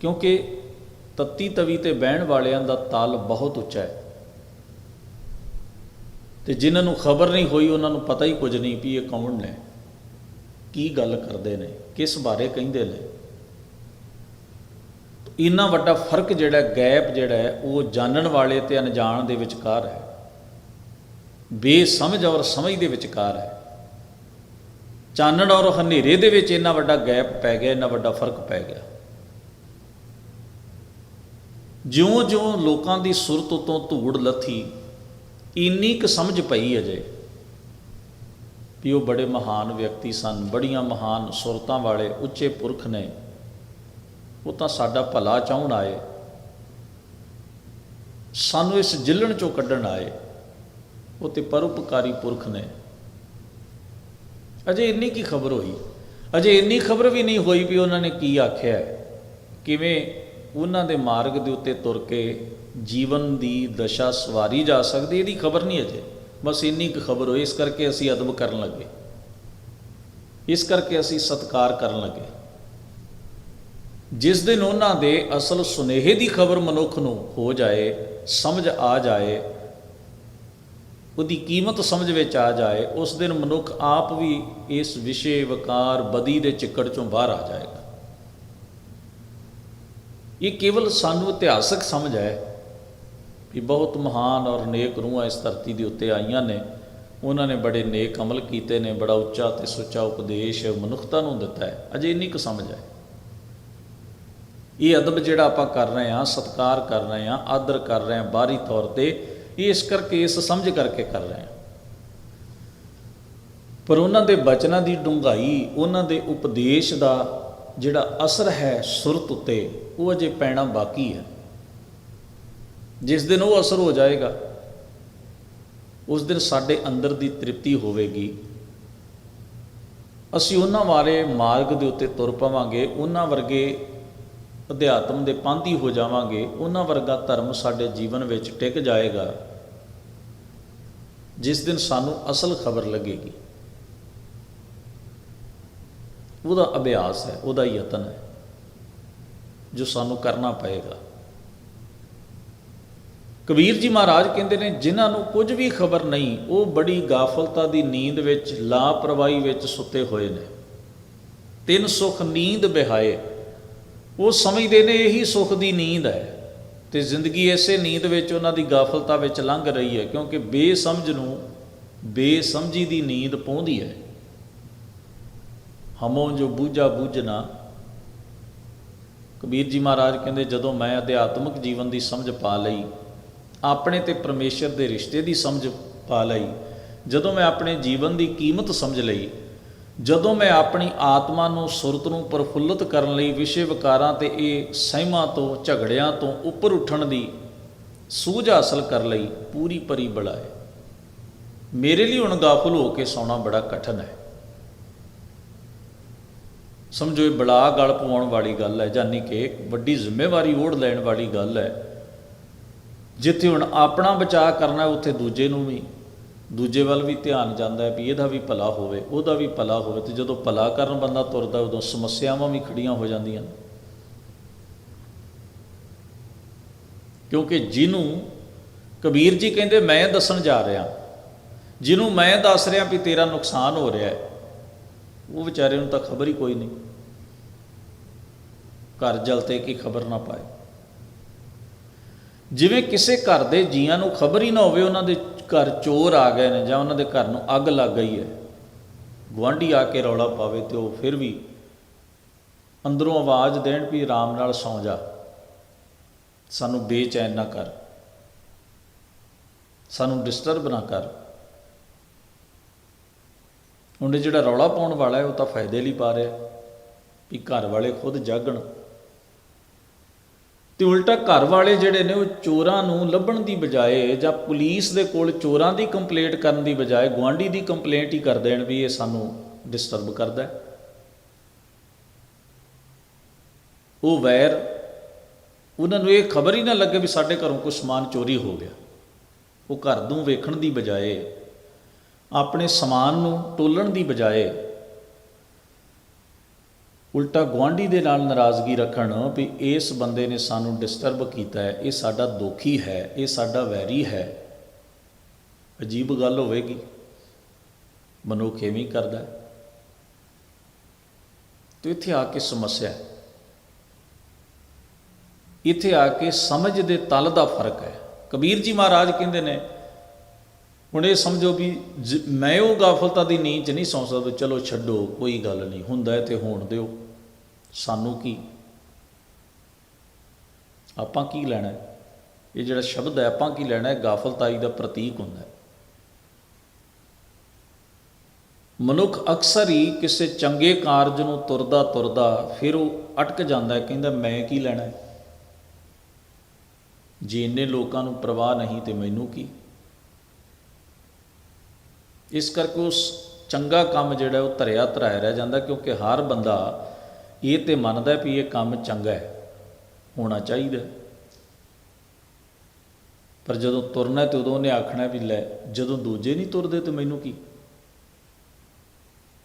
ਕਿਉਂਕਿ ਤੱਤੀ ਤਵੀ ਤੇ ਬਹਿਣ ਵਾਲਿਆਂ ਦਾ ਤਾਲ ਬਹੁਤ ਉੱਚਾ ਹੈ। ਤੇ ਜਿਨ੍ਹਾਂ ਨੂੰ ਖਬਰ ਨਹੀਂ ਹੋਈ, ਉਹਨਾਂ ਨੂੰ ਪਤਾ ਹੀ ਕੁਝ ਨਹੀਂ ਵੀ ਇਹ ਕੌਣ ਨੇ, ਕੀ ਗੱਲ ਕਰਦੇ ਨੇ, ਕਿਸ ਬਾਰੇ ਕਹਿੰਦੇ ਨੇ। ਇੰਨਾ ਵੱਡਾ ਫ਼ਰਕ ਜਿਹੜਾ, ਗੈਪ ਜਿਹੜਾ ਹੈ, ਉਹ ਜਾਣਨ ਵਾਲੇ ਤੇ ਅਣਜਾਣ ਦੇ ਵਿਚਕਾਰ ਹੈ। ਬੇਸਮਝ ਔਰ ਸਮਝ ਦੇ ਵਿਚਕਾਰ ਹੈ। ਚਾਨਣ ਔਰ ਹਨੇਰੇ ਦੇ ਵਿੱਚ ਇੰਨਾ ਵੱਡਾ ਗੈਪ ਪੈ ਗਿਆ, ਇੰਨਾ ਵੱਡਾ ਫ਼ਰਕ ਪੈ ਗਿਆ। ਜਿਉਂ-ਜਿਉਂ ਲੋਕਾਂ ਦੀ ਸੁਰਤ ਉਤੋਂ ਧੂੜ ਲੱਥੀ, ਇੰਨੀ ਕੁ ਸਮਝ ਪਈ ਅਜੇ ਵੀ ਉਹ ਬੜੇ ਮਹਾਨ ਵਿਅਕਤੀ ਸਨ, ਬੜੀਆਂ ਮਹਾਨ ਸੁਰਤਾਂ ਵਾਲੇ ਉੱਚੇ ਪੁਰਖ ਨੇ। ਉਹ ਤਾਂ ਸਾਡਾ ਭਲਾ ਚਾਹਣ ਆਏ। ਸਾਨੂੰ ਇਸ ਜਿੱਲਣ ਚੋਂ ਕੱਢਣ ਆਏ। ਉਹ ਤੇ ਪਰਉਪਕਾਰੀ ਪੁਰਖ ਨੇ। ਅਜੇ ਇੰਨੀ ਕੀ ਖਬਰ ਹੋਈ? ਅਜੇ ਇੰਨੀ ਖਬਰ ਵੀ ਨਹੀਂ ਹੋਈ ਵੀ ਉਹਨਾਂ ਨੇ ਕੀ ਆਖਿਆ। ਕਿਵੇਂ ਉਹਨਾਂ ਦੇ ਮਾਰਗ ਦੇ ਉੱਤੇ ਤੁਰ ਕੇ ਜੀਵਨ ਦੀ ਦਸ਼ਾ ਸਵਾਰੀ ਜਾ ਸਕਦੀ ਇਹਦੀ ਖਬਰ ਨਹੀਂ ਅਜੇ। ਬਸ ਇੰਨੀ ਕੁ ਖਬਰ ਹੋਈ, ਇਸ ਕਰਕੇ ਅਸੀਂ ਅਦਬ ਕਰਨ ਲੱਗੇ। ਇਸ ਕਰਕੇ ਅਸੀਂ ਸਤਕਾਰ ਕਰਨ ਲੱਗੇ। ਜਿਸ ਦਿਨ ਉਹਨਾਂ ਦੇ ਅਸਲ ਸੁਨੇਹੇ ਦੀ ਖਬਰ ਮਨੁੱਖ ਨੂੰ ਹੋ ਜਾਏ, ਸਮਝ ਆ ਜਾਏ, ਉਹਦੀ ਕੀਮਤ ਸਮਝ ਵਿੱਚ ਆ ਜਾਏ, ਉਸ ਦਿਨ ਮਨੁੱਖ ਆਪ ਵੀ ਇਸ ਵਿਸ਼ੇ ਵਕਾਰ ਬਦੀ ਦੇ ਚਿੱਕੜ ਚੋਂ ਬਾਹਰ ਆ ਜਾਏਗਾ। ਇਹ ਕੇਵਲ ਸਾਨੂੰ ਇਤਿਹਾਸਕ ਸਮਝ ਹੈ ਕਿ ਬਹੁਤ ਮਹਾਨ ਔਰ ਨੇਕ ਰੂਹਾਂ ਇਸ ਧਰਤੀ ਦੇ ਉੱਤੇ ਆਈਆਂ ਨੇ। ਉਹਨਾਂ ਨੇ ਬੜੇ ਨੇਕ ਅਮਲ ਕੀਤੇ ਨੇ, ਬੜਾ ਉੱਚਾ ਤੇ ਸੁੱਚਾ ਉਪਦੇਸ਼ ਮਨੁੱਖਤਾ ਨੂੰ ਦਿੱਤਾ ਹੈ। ਅਜੇ ਇੰਨੀ ਕੁ ਸਮਝ ਹੈ। ਇਹ ਅਦਬ ਜਿਹੜਾ ਆਪਾਂ ਕਰ ਰਹੇ ਹਾਂ, ਸਤਕਾਰ ਕਰ ਰਹੇ ਹਾਂ, ਆਦਰ ਕਰ ਰਹੇ ਹਾਂ ਬਾਹਰੀ ਤੌਰ ਤੇ, ਇਹ ਇਸ ਕਰਕੇ, ਇਸ ਸਮਝ ਕਰਕੇ ਕਰ ਰਹੇ ਹਾਂ। ਪਰ ਉਹਨਾਂ ਦੇ ਬਚਨਾਂ ਦੀ ਡੂੰਘਾਈ, ਉਹਨਾਂ ਦੇ ਉਪਦੇਸ਼ ਦਾ ਜਿਹੜਾ ਅਸਰ ਹੈ ਸੁਰਤ ਉੱਤੇ ਉਹ ਅਜੇ ਪੈਣਾ ਬਾਕੀ ਹੈ। ਜਿਸ ਦਿਨ ਉਹ ਅਸਰ ਹੋ ਜਾਏਗਾ, ਉਸ ਦਿਨ ਸਾਡੇ ਅੰਦਰ ਦੀ ਤ੍ਰਿਪਤੀ ਹੋਵੇਗੀ। ਅਸੀਂ ਉਹਨਾਂ ਵਾਲੇ ਮਾਰਗ ਦੇ ਉੱਤੇ ਤੁਰ ਪਵਾਂਗੇ, ਉਹਨਾਂ ਵਰਗੇ ਅਧਿਆਤਮ ਦੇ ਪੰਥੀ ਹੋ ਜਾਵਾਂਗੇ, ਉਹਨਾਂ ਵਰਗਾ ਧਰਮ ਸਾਡੇ ਜੀਵਨ ਵਿੱਚ ਟਿਕ ਜਾਏਗਾ, ਜਿਸ ਦਿਨ ਸਾਨੂੰ ਅਸਲ ਖਬਰ ਲੱਗੇਗੀ। ਉਹਦਾ ਅਭਿਆਸ ਹੈ, ਉਹਦਾ ਯਤਨ ਹੈ। ਜੋ ਸਾਨੂੰ ਕਰਨਾ ਪਏਗਾ। ਕਬੀਰ ਜੀ ਮਹਾਰਾਜ ਕਹਿੰਦੇ ਨੇ, ਜਿਨ੍ਹਾਂ ਨੂੰ ਕੁਝ ਵੀ ਖਬਰ ਨਹੀਂ, ਉਹ ਬੜੀ ਗਾਫਲਤਾ ਦੀ ਨੀਂਦ ਵਿੱਚ, ਲਾਪਰਵਾਹੀ ਵਿੱਚ ਸੁੱਤੇ ਹੋਏ ਨੇ। ਤਿੰਨ ਸੁਖ ਨੀਂਦ ਬਿਹਾਏ। ਉਹ ਸਮਝਦੇ ਨੇ, ਇਹੀ ਸੁਖ ਦੀ ਨੀਂਦ ਹੈ। ਤੇ ਜ਼ਿੰਦਗੀ ਐਸੇ ਨੀਂਦ ਵਿੱਚ ਉਹਨਾਂ ਦੀ ਗਾਫਲਤਾ ਵਿੱਚ ਲੰਘ ਰਹੀ ਹੈ, ਕਿਉਂਕਿ ਬੇਸਮਝ ਨੂੰ ਬੇਸਮਝੀ ਦੀ ਨੀਂਦ ਪਹੁੰਦੀ ਹੈ। ਹਮੋਂ ਜੋ ਬੂਝਾ ਬੂਝਣਾ ਕਬੀਰ ਜੀ ਮਹਾਰਾਜ ਕਹਿੰਦੇ, ਜਦੋਂ ਮੈਂ ਅਧਿਆਤਮਿਕ ਜੀਵਨ ਦੀ ਸਮਝ ਪਾ ਲਈ, ਆਪਣੇ ਤੇ ਪਰਮੇਸ਼ਰ ਦੇ ਰਿਸ਼ਤੇ ਦੀ ਸਮਝ ਪਾ ਲਈ, ਜਦੋਂ ਮੈਂ ਆਪਣੇ ਜੀਵਨ ਦੀ ਕੀਮਤ ਸਮਝ ਲਈ, ਜਦੋਂ ਮੈਂ ਆਪਣੀ ਆਤਮਾ ਨੂੰ ਸੁਰਤ ਨੂੰ ਪ੍ਰਫੁੱਲਤ ਕਰਨ ਲਈ ਵਿਸ਼ੇ ਵਿਕਾਰਾਂ ਤੇ ਇਹ ਸਹਿਮਾਂ ਤੋਂ, ਝਗੜਿਆਂ ਤੋਂ ਉੱਪਰ ਉੱਠਣ ਦੀ ਸੂਝ ਹਾਸਲ ਕਰ ਲਈ, ਪੂਰੀ ਪਰੀ ਬੜਾਏ ਮੇਰੇ ਲਈ ਹੁਣ ਗਾਫਲ ਹੋ ਕੇ ਸੌਣਾ ਬੜਾ ਕਠਨ ਹੈ। ਸਮਝੋ ਇਹ ਬੜਾ ਗਲ ਪਵਾਉਣ ਵਾਲੀ ਗੱਲ ਹੈ ਜਾਨੀ ਕਿ ਵੱਡੀ ਜ਼ਿੰਮੇਵਾਰੀ ਓੜ ਲੈਣ ਵਾਲੀ ਗੱਲ ਹੈ। ਜਿੱਥੇ ਹੁਣ ਆਪਣਾ ਬਚਾਅ ਕਰਨਾ ਉੱਥੇ ਦੂਜੇ ਨੂੰ ਵੀ। ਦੂਜੇ ਵੱਲ ਵੀ ਧਿਆਨ ਜਾਂਦਾ ਹੈ ਵੀ ਇਹਦਾ ਵੀ ਭਲਾ ਹੋਵੇ, ਉਹਦਾ ਵੀ ਭਲਾ ਹੋਵੇ ਤੇ ਜਦੋਂ ਭਲਾ ਕਰਨ ਬੰਦਾ ਤੁਰਦਾ, ਉਦੋਂ ਸਮੱਸਿਆਵਾਂ ਵੀ ਖੜੀਆਂ ਹੋ ਜਾਂਦੀਆਂ ਨੇ। ਕਿਉਂਕਿ ਜਿਹਨੂੰ, ਕਬੀਰ ਜੀ ਕਹਿੰਦੇ, ਮੈਂ ਦੱਸਣ ਜਾ ਰਿਹਾ। ਜਿਹਨੂੰ ਮੈਂ ਦੱਸ ਰਿਹਾ ਵੀ ਤੇਰਾ ਨੁਕਸਾਨ ਹੋ ਰਿਹਾ ਹੈ ਉਹ ਵਿਚਾਰੇ ਨੂੰ ਤਾਂ ਖਬਰ ਹੀ ਕੋਈ ਨਹੀਂ। ਘਰ ਜਲਤੇ ਕੀ ਖਬਰ ਨਾ ਪਾਏ। ਜਿਵੇਂ ਕਿਸੇ ਘਰ ਦੇ ਜੀਆਂ ਨੂੰ ਖਬਰ ਹੀ ਨਾ ਹੋਵੇ, ਉਹਨਾਂ ਦੇ ਘਰ ਚੋਰ ਆ ਗਏ ਨੇ ਜਾਂ ਉਹਨਾਂ ਦੇ ਘਰ ਨੂੰ ਅੱਗ ਲੱਗ ਗਈ ਹੈ। ਗੁਆਂਢੀ ਆ ਕੇ ਰੌਲਾ ਪਾਵੇ ਤੇ ਉਹ ਫਿਰ ਵੀ ਅੰਦਰੋਂ ਆਵਾਜ਼ ਦੇਣ ਵੀ ਆਰਾਮ ਨਾਲ ਸੌਂ ਜਾ। ਸਾਨੂੰ ਬੇਚੈਨ ਨਾ ਕਰ। ਸਾਨੂੰ ਡਿਸਟਰਬ ਨਾ ਕਰ। ਹੁਣ ਜਿਹੜਾ ਰੌਲਾ ਪਾਉਣ ਵਾਲਾ ਹੈ, ਉਹ ਤਾਂ ਫਾਇਦੇ ਲਈ ਪਾ ਰਿਹਾ ਵੀ ਘਰ ਵਾਲੇ ਖੁਦ ਜਾਗਣ। ਤੇ ਉਲਟਾ ਘਰ ਵਾਲੇ ਜਿਹੜੇ ਨੇ, ਉਹ ਚੋਰਾਂ ਨੂੰ ਲੱਭਣ ਦੀ ਬਜਾਏ ਜਾਂ ਪੁਲਿਸ ਦੇ ਕੋਲ ਚੋਰਾਂ ਦੀ ਕੰਪਲੇਂਟ ਕਰਨ ਦੀ ਬਜਾਏ ਗੁਆਂਢੀ ਦੀ ਕੰਪਲੇਂਟ ਹੀ ਕਰ ਦੇਣ ਵੀ ਇਹ ਸਾਨੂੰ ਡਿਸਟਰਬ ਕਰਦਾ ਹੈ। ਉਹ ਵੈਰ, ਉਹਨਾਂ ਨੂੰ ਇਹ ਖਬਰ ਹੀ ਨਾ ਲੱਗੇ ਵੀ ਸਾਡੇ ਘਰੋਂ ਕੋਈ ਸਮਾਨ ਚੋਰੀ ਹੋ ਗਿਆ। ਉਹ ਘਰ ਨੂੰ ਵੇਖਣ ਦੀ ਬਜਾਏ ਆਪਣੇ ਸਮਾਨ ਨੂੰ ਟੋਲਣ ਦੀ ਬਜਾਏ ਉਲਟਾ ਗੁਆਂਢੀ ਦੇ ਨਾਲ ਨਾਰਾਜ਼ਗੀ ਰੱਖਣ ਵੀ ਇਸ ਬੰਦੇ ਨੇ ਸਾਨੂੰ ਡਿਸਟਰਬ ਕੀਤਾ ਹੈ, ਇਹ ਸਾਡਾ ਦੋਖੀ ਹੈ, ਇਹ ਸਾਡਾ ਵੈਰੀ ਹੈ। ਅਜੀਬ ਗੱਲ ਹੋਵੇਗੀ। ਮਨੁੱਖ ਐਵੇਂ ਕਰਦਾ ਹੈ। ਤੇ ਇੱਥੇ ਆ ਕੇ ਸਮੱਸਿਆ ਹੈ। ਇੱਥੇ ਆ ਕੇ ਸਮਝ ਦੇ ਤਲ ਦਾ ਫ਼ਰਕ ਹੈ। ਕਬੀਰ ਜੀ ਮਹਾਰਾਜ ਕਹਿੰਦੇ ਨੇ ਹੁਣ ਇਹ ਸਮਝੋ ਵੀ ਜ- ਮੈਂ ਉਹ ਗਾਫਲਤਾ ਦੀ ਨੀਂਦ 'ਚ ਨਹੀਂ ਸੌਂ ਸਕਦਾ ਚਲੋ ਛੱਡੋ, ਕੋਈ ਗੱਲ ਨਹੀਂ, ਹੁੰਦਾ ਹੈ ਤੇ ਹੋਣ ਦਿਓ। ਸਾਨੂੰ ਕੀ? ਆਪਾਂ ਕੀ ਲੈਣਾ? ਇਹ ਜਿਹੜਾ ਸ਼ਬਦ ਹੈ, ਆਪਾਂ ਕੀ ਲੈਣਾ? ਹੈ ਗਾਫਲਤਾਈ ਦਾ ਪ੍ਰਤੀਕ ਹੁੰਦਾ ਹੈ। ਮਨੁੱਖ ਅਕਸਰ ਹੀ ਕਿਸੇ ਚੰਗੇ ਕਾਰਜ ਨੂੰ ਤੁਰਦਾ ਤੁਰਦਾ ਫਿਰ ਉਹ ਅਟਕ ਜਾਂਦਾ ਹੈ, ਕਹਿੰਦਾ ਮੈਂ ਕੀ ਲੈਣਾ ਹੈ? ਜੇ ਇੰਨੇ ਲੋਕਾਂ ਨੂੰ ਪ੍ਰਵਾਹ ਨਹੀਂ ਤੇ ਮੈਨੂੰ ਕੀ? ਇਸ ਕਰਕੇ ਉਸ ਚੰਗਾ ਕੰਮ ਜਿਹੜਾ ਉਹ ਧਰਿਆ ਧਰਾਇਆ ਰਹਿ ਜਾਂਦਾ ਕਿਉਂਕਿ ਹਰ ਬੰਦਾ ਇਹ ਤੇ ਮੰਨਦਾ ਵੀ ਇਹ ਕੰਮ ਚੰਗਾ ਹੈ, ਹੋਣਾ ਚਾਹੀਦਾ। ਪਰ ਜਦੋਂ ਤੁਰਨਾ ਹੈ ਤੇ ਉਦੋਂ ਉਹਨੇ ਆਖਣਾ ਵੀ ਲੈ, ਜਦੋਂ ਦੂਜੇ ਨਹੀਂ ਤੁਰਦੇ ਤੇ ਮੈਨੂੰ ਕੀ?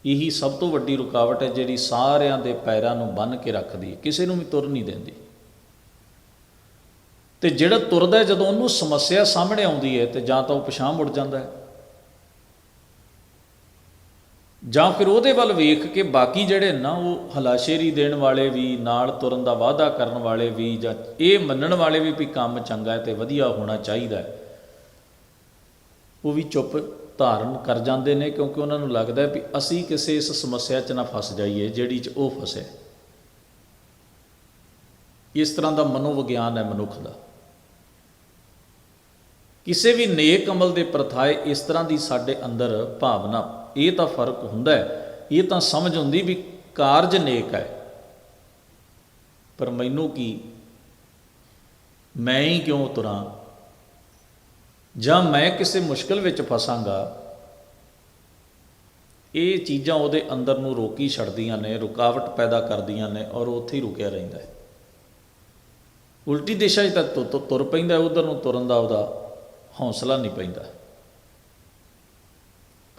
ਇਹੀ ਸਭ ਤੋਂ ਵੱਡੀ ਰੁਕਾਵਟ ਹੈ ਜਿਹੜੀ ਸਾਰਿਆਂ ਦੇ ਪੈਰਾਂ ਨੂੰ ਬੰਨ੍ਹ ਕੇ ਰੱਖਦੀ ਹੈ, ਕਿਸੇ ਨੂੰ ਵੀ ਤੁਰ ਨਹੀਂ ਦਿੰਦੀ। ਤੇ ਜਿਹੜਾ ਤੁਰਦਾ ਜਦੋਂ ਉਹਨੂੰ ਸਮੱਸਿਆ ਸਾਹਮਣੇ ਆਉਂਦੀ ਹੈ ਤੇ ਜਾਂ ਤਾਂ ਉਹ ਪਛਾਣ ਮੁੜ ਜਾਂਦਾ ਹੈ। ਜਾਂ ਫਿਰ ਉਹਦੇ ਵੱਲ ਵੇਖ ਕੇ ਬਾਕੀ ਜਿਹੜੇ ਨਾ ਉਹ ਹਲਾਸ਼ੇਰੀ ਦੇਣ ਵਾਲੇ ਵੀ, ਨਾਲ ਤੁਰਨ ਦਾ ਵਾਅਦਾ ਕਰਨ ਵਾਲੇ ਵੀ ਜਾਂ ਇਹ ਮੰਨਣ ਵਾਲੇ ਵੀ ਵੀ ਕੰਮ ਚੰਗਾ ਹੈ ਤੇ ਵਧੀਆ ਹੋਣਾ ਚਾਹੀਦਾ ਹੈ। ਉਹ ਵੀ ਚੁੱਪ ਧਾਰਨ ਕਰ ਜਾਂਦੇ ਨੇ ਕਿਉਂਕਿ ਉਹਨਾਂ ਨੂੰ ਲੱਗਦਾ ਵੀ ਅਸੀਂ ਕਿਸੇ ਇਸ ਸਮੱਸਿਆ 'ਚ ਨਾ ਫਸ ਜਾਈਏ ਜਿਹੜੀ 'ਚ ਉਹ ਫਸੇ। ਇਸ ਤਰ੍ਹਾਂ ਦਾ ਮਨੋਵਿਗਿਆਨ ਹੈ ਮਨੁੱਖ ਦਾ। ਕਿਸੇ ਵੀ ਨੇਕ ਅਮਲ ਦੇ ਪ੍ਰਥਾਏ ਇਸ ਤਰ੍ਹਾਂ ਦੀ ਸਾਡੇ ਅੰਦਰ ਭਾਵਨਾ ਇਹ ਤਾਂ ਫ਼ਰਕ ਹੁੰਦਾ ਹੈ। ਇਹ ਤਾਂ ਸਮਝ ਹੁੰਦੀ ਵੀ ਕਾਰਜ ਨੇਕ ਹੈ। ਪਰ ਮੈਨੂੰ ਕੀ? ਮੈਂ ਹੀ ਕਿਉਂ ਤੁਰਾਂ ਜਾਂ ਮੈਂ ਕਿਸੇ ਮੁਸ਼ਕਲ ਵਿੱਚ ਫਸਾਂਗਾ? ਇਹ ਚੀਜ਼ਾਂ ਉਹਦੇ ਅੰਦਰ ਨੂੰ ਰੋਕੀ ਛੱਡਦੀਆਂ ਨੇ, ਰੁਕਾਵਟ ਪੈਦਾ ਕਰਦੀਆਂ ਨੇ ਔਰ ਉੱਥੇ ਹੀ ਰੁਕਿਆ ਰਹਿੰਦਾ ਹੈ। ਉਲਟੀ ਦਿਸ਼ਾ 'ਚ ਤਾਂ ਤੁਰ ਪੈਂਦਾ ਉਧਰ ਨੂੰ ਤੁਰਨ ਦਾ ਉਹਦਾ ਹੌਸਲਾ ਨਹੀਂ ਪੈਂਦਾ।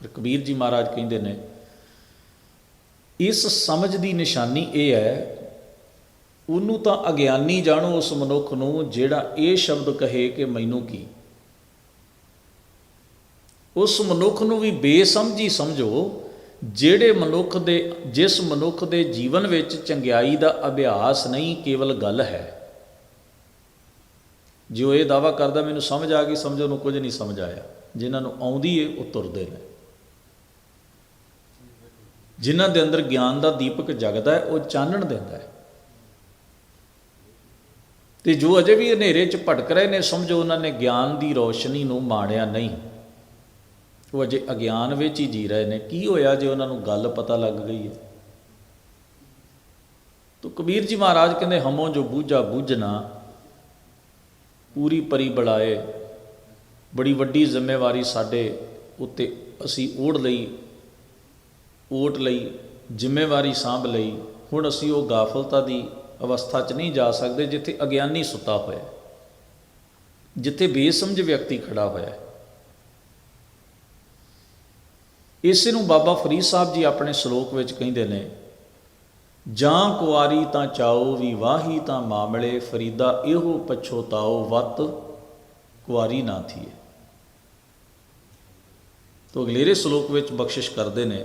ਪਰ ਕਬੀਰ ਜੀ ਮਹਾਰਾਜ ਕਹਿੰਦੇ ਨੇ, ਇਸ ਸਮਝ ਦੀ ਨਿਸ਼ਾਨੀ ਇਹ ਹੈ, ਉਹਨੂੰ ਤਾਂ ਅਗਿਆਨੀ ਜਾਣੋ ਉਸ ਮਨੁੱਖ ਨੂੰ ਜਿਹੜਾ ਇਹ ਸ਼ਬਦ ਕਹੇ ਕਿ ਮੈਨੂੰ ਕੀ। ਉਸ ਮਨੁੱਖ ਨੂੰ ਵੀ ਬੇਸਮਝੀ ਸਮਝੋ, ਜਿਹੜੇ ਮਨੁੱਖ ਦੇ, ਜਿਸ ਮਨੁੱਖ ਦੇ ਜੀਵਨ ਵਿੱਚ ਚੰਗਿਆਈ ਦਾ ਅਭਿਆਸ ਨਹੀਂ, ਕੇਵਲ ਗੱਲ ਹੈ। ਜੋ ਇਹ ਦਾਵਾ ਕਰਦਾ, ਮੈਨੂੰ ਸਮਝ ਆ ਗਈ ਸਮਝੋ ਨੂੰ ਕੁਝ ਨਹੀਂ ਸਮਝ ਆਇਆ। ਜਿਨ੍ਹਾਂ ਨੂੰ ਆਉਂਦੀ ਏ, ਉਹ ਤੁਰਦੇ ਨੇ। ਜਿਨ੍ਹਾਂ ਦੇ ਅੰਦਰ ਗਿਆਨ ਦਾ ਦੀਪਕ ਜਗਦਾ ਹੈ, ਉਹ ਚਾਨਣ ਦਿੰਦਾ ਹੈ। ਤੇ ਜੋ ਅਜੇ ਵੀ ਹਨੇਰੇ 'ਚ ਭਟਕ ਰਹੇ ਨੇ, ਸਮਝੋ ਉਹਨਾਂ ਨੇ ਗਿਆਨ ਦੀ ਰੋਸ਼ਨੀ ਨੂੰ ਮਾਣਿਆ ਨਹੀਂ। ਉਹ ਅਜੇ ਅਗਿਆਨ ਵਿੱਚ ਹੀ ਜੀ ਰਹੇ ਨੇ। ਕੀ ਹੋਇਆ ਜੇ ਉਹਨਾਂ ਨੂੰ ਗੱਲ ਪਤਾ ਲੱਗ ਗਈ ਹੈ? ਤੋ ਕਬੀਰ ਜੀ ਮਹਾਰਾਜ ਕਹਿੰਦੇ, ਹਮੋ ਜੋ ਬੂਝਾ ਬੂਝਣਾ, ਪੂਰੀ ਪਰੀ ਬੜਾਏ ਬੜੀ ਵੱਡੀ ਜ਼ਿੰਮੇਵਾਰੀ ਸਾਡੇ ਉੱਤੇ ਅਸੀਂ ਓੜ ਲਈ। ਓਟ ਲਈ, ਜ਼ਿੰਮੇਵਾਰੀ ਸਾਂਭ ਲਈ, ਹੁਣ ਅਸੀਂ ਉਹ ਗਾਫਲਤਾ ਦੀ ਅਵਸਥਾ 'ਚ ਨਹੀਂ ਜਾ ਸਕਦੇ ਜਿੱਥੇ ਅਗਿਆਨੀ ਸੁੱਤਾ ਹੋਇਆ ਜਿੱਥੇ ਬੇਸਮਝ ਵਿਅਕਤੀ ਖੜਾ ਹੋਇਆ ਹੈ। ਇਸੇ ਨੂੰ ਬਾਬਾ ਫਰੀਦ ਸਾਹਿਬ ਜੀ ਆਪਣੇ ਸ਼ਲੋਕ ਵਿੱਚ ਕਹਿੰਦੇ ਨੇ, ਜਾਂ ਕੁਆਰੀ ਤਾਂ ਚਾਓ ਵੀ ਵਾਹੀ ਤਾਂ ਮਾਮਲੇ, ਫਰੀਦਾ ਇਹੋ ਪਛੋਤਾਓ ਵਤ, ਕੁਆਰੀ ਨਾ ਥੀਏ। ਤੋ ਅਗਲੇਰੇ ਸ਼ਲੋਕ ਵਿੱਚ ਬਖਸ਼ਿਸ਼ ਕਰਦੇ ਨੇ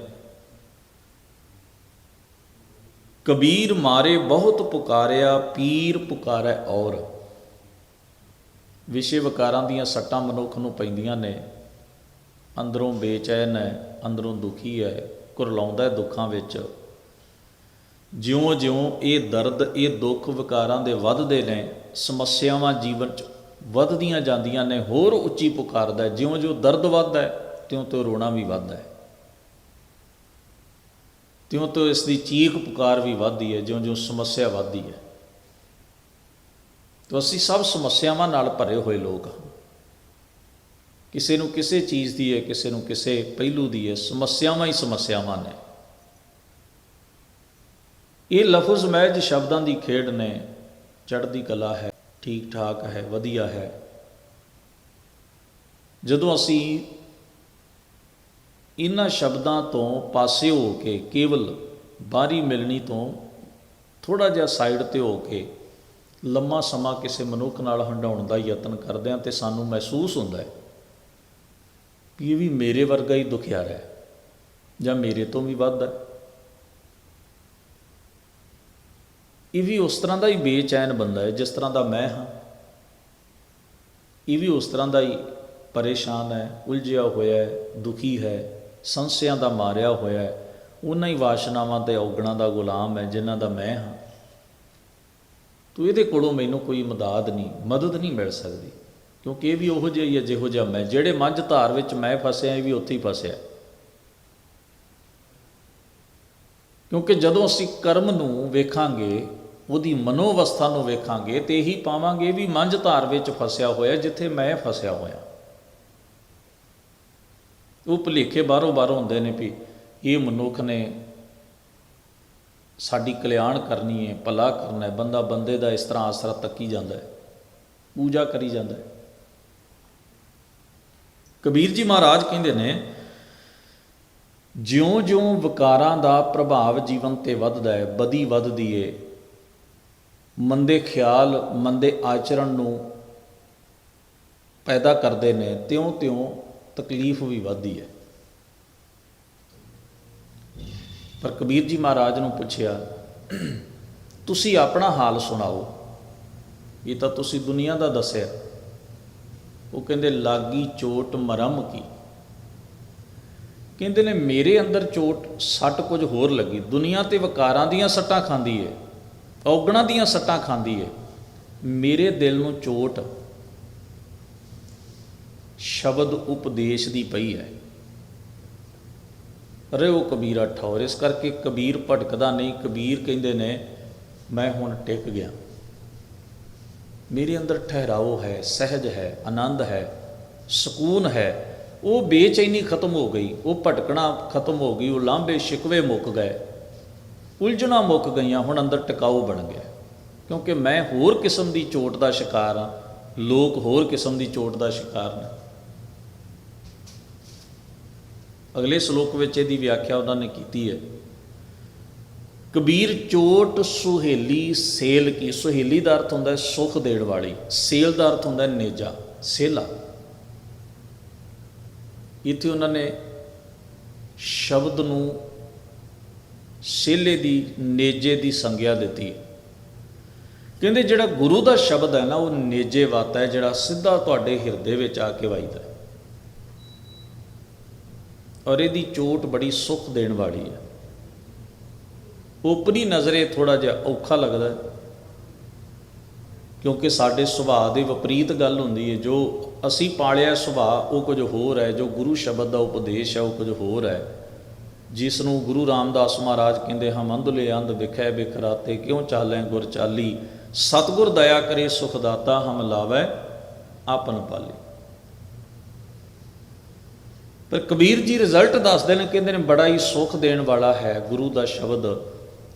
ਕਬੀਰ ਮਾਰੇ ਬਹੁਤ ਪੁਕਾਰਿਆ, ਪੀਰ ਪੁਕਾਰੈ ਔਰ। ਵਿਸ਼ੇ ਵਿਕਾਰਾਂ ਦੀਆਂ ਸੱਟਾਂ ਮਨੁੱਖ ਨੂੰ ਪੈਂਦੀਆਂ ਨੇ। ਅੰਦਰੋਂ ਬੇਚੈਨ ਹੈ, ਅੰਦਰੋਂ ਦੁਖੀ ਹੈ, ਕੁਰਲਾਉਂਦਾ ਹੈ ਦੁੱਖਾਂ ਵਿੱਚ। ਜਿਉਂ-ਜਿਉਂ ਇਹ ਦਰਦ, ਇਹ ਦੁੱਖ ਵਿਕਾਰਾਂ ਦੇ ਵੱਧਦੇ ਨੇ, ਸਮੱਸਿਆਵਾਂ ਜੀਵਨ 'ਚ ਵੱਧਦੀਆਂ ਜਾਂਦੀਆਂ ਨੇ, ਹੋਰ ਉੱਚੀ ਪੁਕਾਰਦਾ ਜਿਉਂ-ਜਿਉਂ ਦਰਦ ਵੱਧਦਾ ਹੈ, ਤਿਉਂ-ਤਿਉਂ ਰੋਣਾ ਵੀ ਵੱਧਦਾ ਹੈ। ਤਿਉਂ ਤੋਂ ਇਸ ਦੀ ਚੀਖ ਪੁਕਾਰ ਵੀ ਵੱਧਦੀ ਹੈ ਜਿਉਂ-ਜਿਉਂ ਸਮੱਸਿਆ ਵੱਧਦੀ ਹੈ। ਤੋ ਅਸੀਂ ਸਭ ਸਮੱਸਿਆਵਾਂ ਨਾਲ ਭਰੇ ਹੋਏ ਲੋਕ ਹਾਂ। ਕਿਸੇ ਨੂੰ ਕਿਸੇ ਚੀਜ਼ ਦੀ ਹੈ, ਕਿਸੇ ਨੂੰ ਕਿਸੇ ਪਹਿਲੂ ਦੀ ਹੈ, ਸਮੱਸਿਆਵਾਂ ਹੀ ਸਮੱਸਿਆਵਾਂ ਨੇ। ਇਹ ਲਫ਼ਜ਼ ਮਹਿਜ ਸ਼ਬਦਾਂ ਦੀ ਖੇਡ ਨੇ, ਚੜ੍ਹਦੀ ਕਲਾ ਹੈ ਠੀਕ ਠਾਕ ਹੈ, ਵਧੀਆ ਹੈ। ਜਦੋਂ ਅਸੀਂ ਇਹਨਾਂ ਸ਼ਬਦਾਂ ਤੋਂ ਪਾਸੇ ਹੋ ਕੇ ਕੇਵਲ ਬਾਹਰੀ ਮਿਲਣੀ ਤੋਂ ਥੋੜਾ ਜਿਹਾ ਸਾਈਡ ਤੇ ਹੋ ਕੇ ਲੰਮਾ ਸਮਾਂ ਕਿਸੇ ਮਨੁੱਖ ਨਾਲ ਹੰਡਾਉਣ ਦਾ ਯਤਨ ਕਰਦੇ ਹਾਂ ਤੇ ਸਾਨੂੰ ਮਹਿਸੂਸ ਹੁੰਦਾ ਹੈ ਕਿ ਇਹ ਵੀ ਮੇਰੇ ਵਰਗਾ ਹੀ ਦੁਖਿਆ ਹੈ ਜਾਂ ਮੇਰੇ ਤੋਂ ਵੀ ਵੱਧ ਹੈ। ਇਹ ਵੀ ਉਸ ਤਰ੍ਹਾਂ ਦਾ ਹੀ ਬੇਚੈਨ ਬੰਦਾ ਹੈ, ਜਿਸ ਤਰ੍ਹਾਂ ਦਾ ਮੈਂ ਹਾਂ। ਇਹ ਵੀ ਉਸ ਤਰ੍ਹਾਂ ਦਾ ਹੀ ਪਰੇਸ਼ਾਨ ਹੈ, ਉਲਝਿਆ ਹੋਇਆ ਹੈ, ਦੁਖੀ ਹੈ। ਸੰਸਿਆਂ ਦਾ ਮਾਰਿਆ ਹੋਇਆ ਹੈ। ਉਹਨਾਂ ਹੀ ਵਾਸ਼ਨਾਵਾਂ ਤੇ ਔਗਣਾਂ ਦਾ ਗੁਲਾਮ ਹੈ, ਜਿਨ੍ਹਾਂ ਦਾ ਮੈਂ ਹਾਂ। ਤੂੰ ਇਹਦੇ ਕੋਲੋਂ ਮੈਨੂੰ ਕੋਈ ਮਦਦ ਨਹੀਂ ਮਦਦ ਨਹੀਂ ਮਿਲ ਸਕਦੀ। ਕਿਉਂਕਿ ਇਹ ਵੀ ਉਹੋ ਜਿਹਾ ਹੀ ਹੈ, ਜਿਹੋ ਜਿਹਾ ਮੈਂ, ਜਿਹੜੇ ਮੱਝ ਧਾਰ ਵਿੱਚ ਮੈਂ ਫਸਿਆ, ਇਹ ਵੀ ਉੱਥੇ ਹੀ ਫਸਿਆ ਕਿਉਂਕਿ ਜਦੋਂ ਅਸੀਂ ਕਰਮ ਨੂੰ ਵੇਖਾਂਗੇ, ਉਹਦੀ ਮਨੋਵਸਥਾ ਨੂੰ ਵੇਖਾਂਗੇ, ਤੇ ਇਹੀ ਪਾਵਾਂਗੇ ਵੀ ਮੰਝ ਧਾਰ ਵਿੱਚ ਫਸਿਆ ਹੋਇਆ, ਜਿੱਥੇ ਮੈਂ ਫਸਿਆ ਹੋਇਆ। ਉਹ ਭੁਲੇਖੇ ਬਾਹਰੋਂ ਬਾਹਰੋਂ ਹੁੰਦੇ ਨੇ ਵੀ ਇਹ ਮਨੁੱਖ ਨੇ ਸਾਡੀ ਕਲਿਆਣ ਕਰਨੀ ਹੈ, ਭਲਾ ਕਰਨਾ ਹੈ, ਬੰਦਾ ਬੰਦੇ ਦਾ ਇਸ ਤਰ੍ਹਾਂ ਆਸਰਾ ਤੱਕੀ ਜਾਂਦਾ ਹੈ, ਪੂਜਾ ਕਰੀ ਜਾਂਦਾ ਹੈ। ਕਬੀਰ ਜੀ ਮਹਾਰਾਜ ਕਹਿੰਦੇ ਨੇ, ਜਿਉਂ-ਜਿਉਂ ਵਿਕਾਰਾਂ ਦਾ ਪ੍ਰਭਾਵ ਜੀਵਨ ਤੇ ਵੱਧਦਾ ਹੈ, ਬਦੀ ਵੱਧਦੀ ਏ, ਮੰਦੇ ਖਿਆਲ, ਮੰਦੇ ਆਚਰਣ ਨੂੰ ਪੈਦਾ ਕਰਦੇ ਨੇ, ਤਿਉਂ-ਤਿਉਂ ਤਕਲੀਫ ਵੀ ਵੱਧਦੀ ਹੈ। ਪਰ ਕਬੀਰ ਜੀ ਮਹਾਰਾਜ ਨੂੰ ਪੁੱਛਿਆ, ਤੁਸੀਂ ਆਪਣਾ ਹਾਲ ਸੁਣਾਓ। ਇਹ ਤਾਂ ਤੁਸੀਂ ਦੁਨੀਆ ਦਾ ਦੱਸਿਆ। ਉਹ ਕਹਿੰਦੇ, ਲਾਗੀ ਚੋਟ ਮਰਮ ਕੀ? ਕਹਿੰਦੇ ਨੇ, ਮੇਰੇ ਅੰਦਰ ਚੋਟ ਸੱਟ ਕੁਝ ਹੋਰ ਲੱਗੀ। ਦੁਨੀਆ ਤੇ ਵਕਾਰਾਂ ਦੀਆਂ ਸੱਟਾਂ ਖਾਂਦੀ ਏ, ਔਗਣਾਂ ਦੀਆਂ ਸੱਟਾਂ ਖਾਂਦੀ ਏ। ਮੇਰੇ ਦਿਲ ਨੂੰ ਚੋਟ ਸ਼ਬਦ ਉਪਦੇਸ਼ ਦੀ ਪਈ ਹੈ। ਰਿਓ ਕਬੀਰਾ ਠੌਰ ਇਸ ਕਰਕੇ ਕਬੀਰ ਭਟਕਦਾ ਨਹੀਂ। ਕਬੀਰ ਕਹਿੰਦੇ ਨੇ, ਮੈਂ ਹੁਣ ਟਿਕ ਗਿਆ। ਮੇਰੇ ਅੰਦਰ ਠਹਿਰਾਓ ਹੈ, ਸਹਿਜ ਹੈ, ਆਨੰਦ ਹੈ, ਸਕੂਨ ਹੈ। ਉਹ ਬੇਚੈਨੀ ਖਤਮ ਹੋ ਗਈ। ਉਹ ਭਟਕਣਾ ਖਤਮ ਹੋ ਗਈ। ਉਹ ਲਾਂਬੇ ਸ਼ਿਕਵੇ ਮੁੱਕ ਗਏ। ਉਲਝਣਾ ਮੁੱਕ ਗਈਆਂ। ਹੁਣ ਅੰਦਰ ਟਿਕਾਊ ਬਣ ਗਿਆ। ਕਿਉਂਕਿ ਮੈਂ ਹੋਰ ਕਿਸਮ ਦੀ ਚੋਟ ਦਾ ਸ਼ਿਕਾਰ ਹਾਂ। ਲੋਕ ਹੋਰ ਕਿਸਮ ਦੀ ਚੋਟ ਦਾ ਸ਼ਿਕਾਰ ਨੇ। ਅਗਲੇ ਸ਼ਲੋਕ ਵਿੱਚ ਇਹਦੀ ਵਿਆਖਿਆ ਉਹਨਾਂ ਨੇ ਕੀਤੀ ਹੈ। ਕਬੀਰ ਚੋਟ ਸੁਹੇਲੀ ਸੇਲ ਕੀ? ਸੁਹੇਲੀ ਦਾ ਅਰਥ ਹੁੰਦਾ ਹੈ ਸੁਖ ਦੇਣ ਵਾਲੀ, ਸੇਲ ਦਾ ਅਰਥ ਹੁੰਦਾ ਹੈ ਨੇਜਾ, ਸੇਲਾ। ਇੱਥੇ ਉਹਨਾਂ ਨੇ ਸ਼ਬਦ ਨੂੰ ਸੇਲੇ ਦੀ, ਨੇਜੇ ਦੀ ਸੰਗਿਆ ਦਿੱਤੀ ਕਹਿੰਦੇ ਜਿਹੜਾ ਗੁਰੂ ਦਾ ਸ਼ਬਦ ਹੈ ਨਾ, ਉਹ ਨੇਜੇ ਵਾਤਾ ਹੈ, ਜਿਹੜਾ ਸਿੱਧਾ ਤੁਹਾਡੇ ਹਿਰਦੇ ਵਿੱਚ ਆ ਕੇ ਵੱਜਦਾ ਹੈ। ਔਰ ਇਹਦੀ ਚੋਟ ਬੜੀ ਸੁਖ ਦੇਣ ਵਾਲੀ ਹੈ। ਉਪਰੀ ਨਜ਼ਰੇ ਥੋੜਾ ਜਿਹਾ ਔਖਾ ਲੱਗਦਾ ਕਿਉਂਕਿ ਸਾਡੇ ਸੁਭਾਅ ਦੇ ਵਿਪਰੀਤ ਗੱਲ ਹੁੰਦੀ ਹੈ। ਜੋ ਅਸੀਂ ਪਾਲਿਆ ਸੁਭਾਅ, ਉਹ ਕੁਝ ਹੋਰ ਹੈ। ਜੋ ਗੁਰੂ ਸ਼ਬਦ ਦਾ ਉਪਦੇਸ਼ ਹੈ, ਉਹ ਕੁਝ ਹੋਰ ਹੈ। ਜਿਸ ਨੂੰ ਗੁਰੂ ਰਾਮਦਾਸ ਮਹਾਰਾਜ ਕਹਿੰਦੇ ਹਮ ਅੰਧਲੇ ਅੰਧ ਵਿਖੈ ਬਿਖਰਾਤੇ, ਕਿਉਂ ਚਾਲੈ ਗੁਰ ਚਾਲੀ? ਸਤਗੁਰ ਦਇਆ ਕਰੇ ਸੁਖ ਦਾਤਾ, ਹਮ ਲਾਵੈ ਆਪਨ ਪਾਲੇ। ਪਰ ਕਬੀਰ ਜੀ ਰਿਜ਼ਲਟ ਦੱਸਦੇ ਨੇ, ਕਹਿੰਦੇ ਨੇ ਬੜਾ ਹੀ ਸੁਖ ਦੇਣ ਵਾਲਾ ਹੈ ਗੁਰੂ ਦਾ ਸ਼ਬਦ।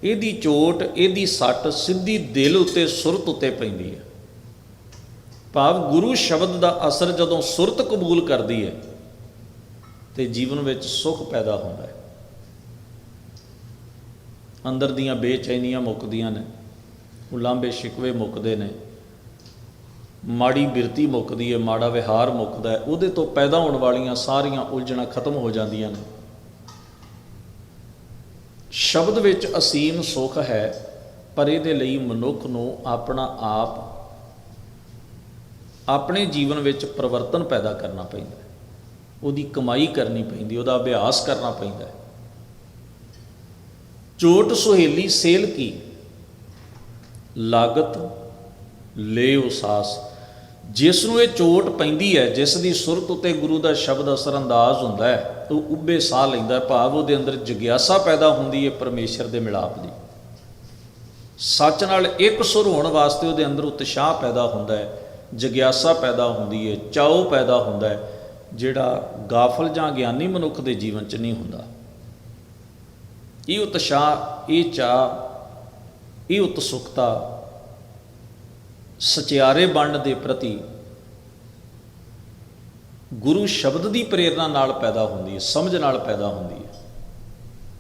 ਇਹਦੀ ਚੋਟ, ਇਹਦੀ ਸੱਟ ਸਿੱਧੀ ਦਿਲ ਉੱਤੇ, ਸੁਰਤ ਉੱਤੇ ਪੈਂਦੀ ਹੈ। ਭਾਵ ਗੁਰੂ ਸ਼ਬਦ ਦਾ ਅਸਰ ਜਦੋਂ ਸੁਰਤ ਕਬੂਲ ਕਰਦੀ ਹੈ, ਤੇ ਜੀਵਨ ਵਿੱਚ ਸੁੱਖ ਪੈਦਾ ਹੁੰਦਾ ਹੈ। ਅੰਦਰ ਦੀਆਂ ਬੇਚੈਨੀਆਂ ਮੁੱਕਦੀਆਂ ਨੇ ਉਲਾਂਬੇ ਸ਼ਿਕਵੇ ਮੁੱਕਦੇ ਨੇ ਮਾੜੀ ਬਿਰਤੀ ਮੁੱਕਦੀ ਹੈ, ਮਾੜਾ ਵਿਹਾਰ ਮੁੱਕਦਾ ਹੈ, ਉਹਦੇ ਤੋਂ ਪੈਦਾ ਹੋਣ ਵਾਲੀਆਂ ਸਾਰੀਆਂ ਉਲਝਣਾਂ ਖਤਮ ਹੋ ਜਾਂਦੀਆਂ ਨੇ। ਸ਼ਬਦ ਵਿੱਚ ਅਸੀਮ ਸੁੱਖ ਹੈ, ਪਰ ਇਹਦੇ ਲਈ ਮਨੁੱਖ ਨੂੰ ਆਪਣਾ ਆਪ, ਆਪਣੇ ਜੀਵਨ ਵਿੱਚ ਪਰਿਵਰਤਨ ਪੈਦਾ ਕਰਨਾ ਪੈਂਦਾ ਹੈ। ਉਹਦੀ ਕਮਾਈ ਕਰਨੀ ਪੈਂਦੀ, ਉਹਦਾ ਅਭਿਆਸ ਕਰਨਾ ਪੈਂਦਾ ਹੈ। ਚੋਟ ਸੁਹੇਲੀ ਸੇਲ ਕੀ? ਲਾਗਤ ਲੈ ਉਸਾਸ। ਜਿਸ ਨੂੰ ਇਹ ਚੋਟ ਪੈਂਦੀ ਹੈ, ਜਿਸ ਦੀ ਸੁਰਤ ਉਤੇ ਗੁਰੂ ਦਾ ਸ਼ਬਦ ਅਸਰ ਅੰਦਾਜ਼ ਹੁੰਦਾ ਹੈ ਉਹ ਉੱਬੇ ਸਾਹ ਲੈਂਦਾ ਹੈ, ਭਾਵ ਉਹਦੇ ਅੰਦਰ ਜਿਗਿਆਸਾ ਪੈਦਾ ਹੁੰਦੀ ਹੈ ਪਰਮੇਸ਼ਰ ਦੇ ਮਿਲਾਪ ਦੀ। ਸੱਚ ਨਾਲ ਇੱਕ ਸੁਰ ਹੋਣ ਵਾਸਤੇ ਉਹਦੇ ਅੰਦਰ ਉਤਸ਼ਾਹ ਪੈਦਾ ਹੁੰਦਾ ਹੈ, ਜਿਗਿਆਸਾ ਪੈਦਾ ਹੁੰਦੀ ਹੈ, ਚਾਉ ਪੈਦਾ ਹੁੰਦਾ ਹੈ, ਜਿਹੜਾ ਗਾਫਲ ਜਾਂ ਗਿਆਨੀ ਮਨੁੱਖ ਦੇ ਜੀਵਨ 'ਚ ਨਹੀਂ ਹੁੰਦਾ। ਇਹ ਉਤਸ਼ਾਹ, ਇਹ ਚਾਹ ਇਹ ਉਤਸੁਕਤਾ ਸਚਿਆਰੇ ਬਣਨ ਦੇ ਪ੍ਰਤੀ ਗੁਰੂ ਸ਼ਬਦ ਦੀ ਪ੍ਰੇਰਣਾ ਨਾਲ ਪੈਦਾ ਹੁੰਦੀ ਹੈ, ਸਮਝ ਨਾਲ ਪੈਦਾ ਹੁੰਦੀ ਹੈ।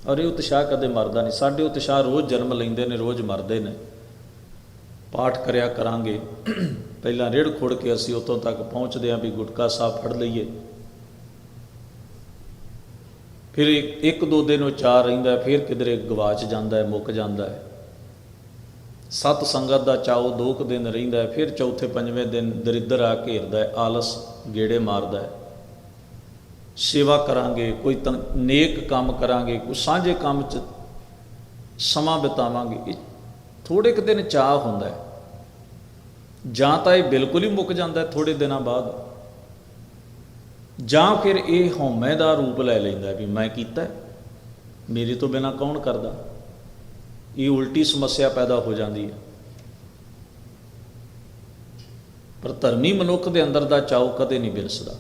ਔਰ ਇਹ ਉਤਸ਼ਾਹ ਕਦੇ ਮਰਦਾ ਨਹੀਂ, ਸਾਡੇ ਉਤਸ਼ਾਹ ਰੋਜ਼ ਜਨਮ ਲੈਂਦੇ ਨੇ, ਰੋਜ਼ ਮਰਦੇ ਨੇ। ਪਾਠ ਕਰਿਆ ਕਰਾਂਗੇ। ਪਹਿਲਾਂ ਰੇੜ ਖੋੜ ਕੇ ਅਸੀਂ ਉਤੋਂ ਤੱਕ ਪਹੁੰਚਦੇ ਆਂ ਵੀ ਗੁਟਕਾ ਸਾਹਿਬ ਫੜ ਲਈਏ। ਫਿਰ ਇੱਕ ਦੋ ਦਿਨ ਉਹ ਚਾਰ ਰਹਿੰਦਾ ਫਿਰ ਕਿਧਰੇ ਗਵਾਚ ਜਾਂਦਾ ਹੈ, ਮੁੱਕ ਜਾਂਦਾ ਹੈ। ਸਤ ਸੰਗਤ ਦਾ ਚਾਉ ਦੋ ਕੁ ਦਿਨ ਰਹਿੰਦਾ ਫਿਰ ਚੌਥੇ ਪੰਜਵੇਂ ਦਿਨ ਦਰਿਦਰ ਆ ਘੇਰਦਾ ਆਲਸ ਗੇੜੇ ਮਾਰਦਾ ਹੈ। ਸੇਵਾ ਕਰਾਂਗੇ, ਕੋਈ ਤਨ- ਨੇਕ ਕੰਮ ਕਰਾਂਗੇ, ਕੋਈ ਸਾਂਝੇ ਕੰਮ 'ਚ ਸਮਾਂ ਬਿਤਾਵਾਂਗੇ, ਇਹ ਥੋੜੇ ਕੁ ਦਿਨ ਚਾਹ ਹੁੰਦਾ ਹੈ। ਜਾਂ ਤਾਂ ਇਹ ਬਿਲਕੁਲ ਹੀ ਮੁੱਕ ਜਾਂਦਾ ਹੈ ਥੋੜੇ ਦਿਨਾਂ ਬਾਅਦ। ਜਾਂ ਫਿਰ ਇਹ ਹਉਮੈ ਦਾ ਰੂਪ ਲੈ ਲੈਂਦਾ ਵੀ ਮੈਂ ਕੀਤਾ ਮੇਰੇ ਤੋਂ ਬਿਨਾ ਕੌਣ ਕਰਦਾ? ਇਹ ਉਲਟੀ ਸਮੱਸਿਆ ਪੈਦਾ ਹੋ ਜਾਂਦੀ ਹੈ। ਪਰ ਧਰਮੀ ਮਨੁੱਖ ਦੇ ਅੰਦਰ ਦਾ ਚਾਉ ਕਦੇ ਨਹੀਂ ਬਿਰਸਦਾ।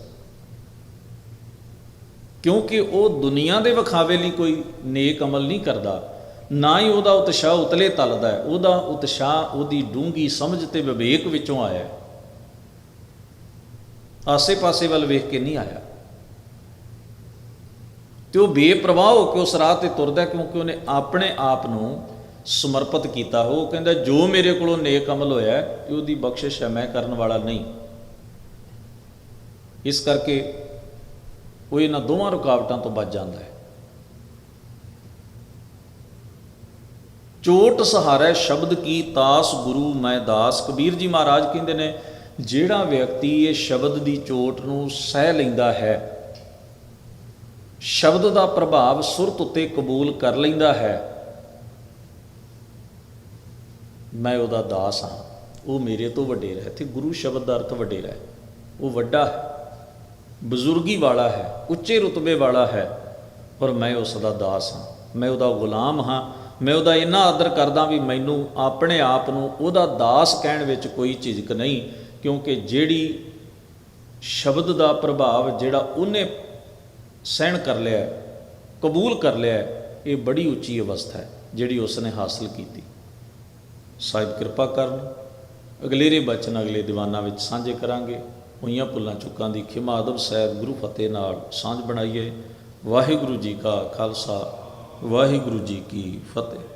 ਕਿਉਂਕਿ ਉਹ ਦੁਨੀਆ ਦੇ ਵਿਖਾਵੇ ਲਈ ਕੋਈ ਨੇਕ ਅਮਲ ਨਹੀਂ ਕਰਦਾ। ਨਾ ਹੀ ਉਹਦਾ ਉਤਸ਼ਾਹ ਉਤਲੇ ਤਲਦਾ ਹੈ। ਉਹਦਾ ਉਤਸ਼ਾਹ, ਉਹਦੀ ਡੂੰਗੀ ਸਮਝ ਤੇ ਵਿਵੇਕ ਵਿੱਚੋਂ ਆਇਆ ਆਸੇ-ਪਾਸੇ ਵੱਲ ਵੇਖ ਕੇ ਨਹੀਂ ਆਇਆ। ਤੇ ਉਹ ਬੇਪਰਵਾਹ ਹੋ ਕੇ ਉਸ ਰਾਹ ਤੇ ਤੁਰਦਾ ਕਿਉਂਕਿ ਉਹਨੇ ਆਪਣੇ ਆਪ ਨੂੰ ਸਮਰਪਿਤ ਕੀਤਾ ਉਹ ਕਹਿੰਦਾ ਜੋ ਮੇਰੇ ਕੋਲੋਂ ਨੇਕ ਅਮਲ ਹੋਇਆ ਹੈ, ਉਹਦੀ ਬਖਸ਼ਿਸ਼ ਹੈ ਮੈਂ ਕਰਨ ਵਾਲਾ ਨਹੀਂ। ਇਸ ਕਰਕੇ ਉਹ ਇਹਨਾਂ ਦੋਵਾਂ ਰੁਕਾਵਟਾਂ ਤੋਂ ਬਚ ਜਾਂਦਾ ਹੈ। ਚੋਟ ਸਹਾਰੈ ਸ਼ਬਦ ਕੀ ਤਾਸ ਗੁਰੂ ਮੈਂ ਦਾਸ। ਕਬੀਰ ਜੀ ਮਹਾਰਾਜ ਕਹਿੰਦੇ ਨੇ ਜਿਹੜਾ ਵਿਅਕਤੀ ਇਹ ਸ਼ਬਦ ਦੀ ਚੋਟ ਨੂੰ ਸਹਿ ਲੈਂਦਾ ਹੈ ਸ਼ਬਦ ਦਾ ਪ੍ਰਭਾਵ ਸੁਰਤ ਉੱਤੇ ਕਬੂਲ ਕਰ ਲੈਂਦਾ ਹੈ ਮੈਂ ਉਹਦਾ ਦਾਸ ਹਾਂ। ਉਹ ਮੇਰੇ ਤੋਂ ਵਡੇਰਾ ਹੈ ਤੇ ਗੁਰੂ ਸ਼ਬਦ ਦਾ ਅਰਥ ਵਡੇਰਾ ਹੈ ਉਹ ਵੱਡਾ ਹੈ। ਬਜ਼ੁਰਗੀ ਵਾਲਾ ਹੈ। ਉੱਚੇ ਰੁਤਬੇ ਵਾਲਾ ਹੈ। ਪਰ ਮੈਂ ਉਸ ਦਾ ਦਾਸ ਹਾਂ। ਮੈਂ ਉਹਦਾ ਗੁਲਾਮ ਹਾਂ। ਮੈਂ ਉਹਦਾ ਇੰਨਾ ਆਦਰ ਕਰਦਾ ਵੀ ਮੈਨੂੰ ਆਪਣੇ ਆਪ ਨੂੰ ਉਹਦਾ ਦਾਸ ਕਹਿਣ ਵਿੱਚ ਕੋਈ ਝਿਜਕ ਨਹੀਂ, ਕਿਉਂਕਿ ਜਿਹੜੀ ਸ਼ਬਦ ਦਾ ਪ੍ਰਭਾਵ ਜਿਹੜਾ ਉਹਨੇ ਸਹਿਣ ਕਰ ਲਿਆ, ਕਬੂਲ ਕਰ ਲਿਆ, ਇਹ ਬੜੀ ਉੱਚੀ ਅਵਸਥਾ ਹੈ ਜਿਹੜੀ ਉਸਨੇ ਹਾਸਲ ਕੀਤੀ। ਸਾਹਿਬ ਕਿਰਪਾ ਕਰਨ। ਅਗਲੇਰੇ ਬਚਨ, ਅਗਲੇ ਦੀਵਾਨਾਂ ਵਿੱਚ ਸਾਂਝੇ ਕਰਾਂਗੇ। ਹੋਈਆਂ ਭੁੱਲਾਂ ਚੁੱਕਾਂ ਦੀ ਖਿਮਾ ਅਦਬ ਸਹਿਬ ਗੁਰੂ ਫਤਿਹ ਨਾਲ ਸਾਂਝ ਬਣਾਈਏ। ਵਾਹਿਗੁਰੂ ਜੀ ਕਾ ਖਾਲਸਾ, ਵਾਹਿਗੁਰੂ ਜੀ ਕੀ ਫਤਿਹ।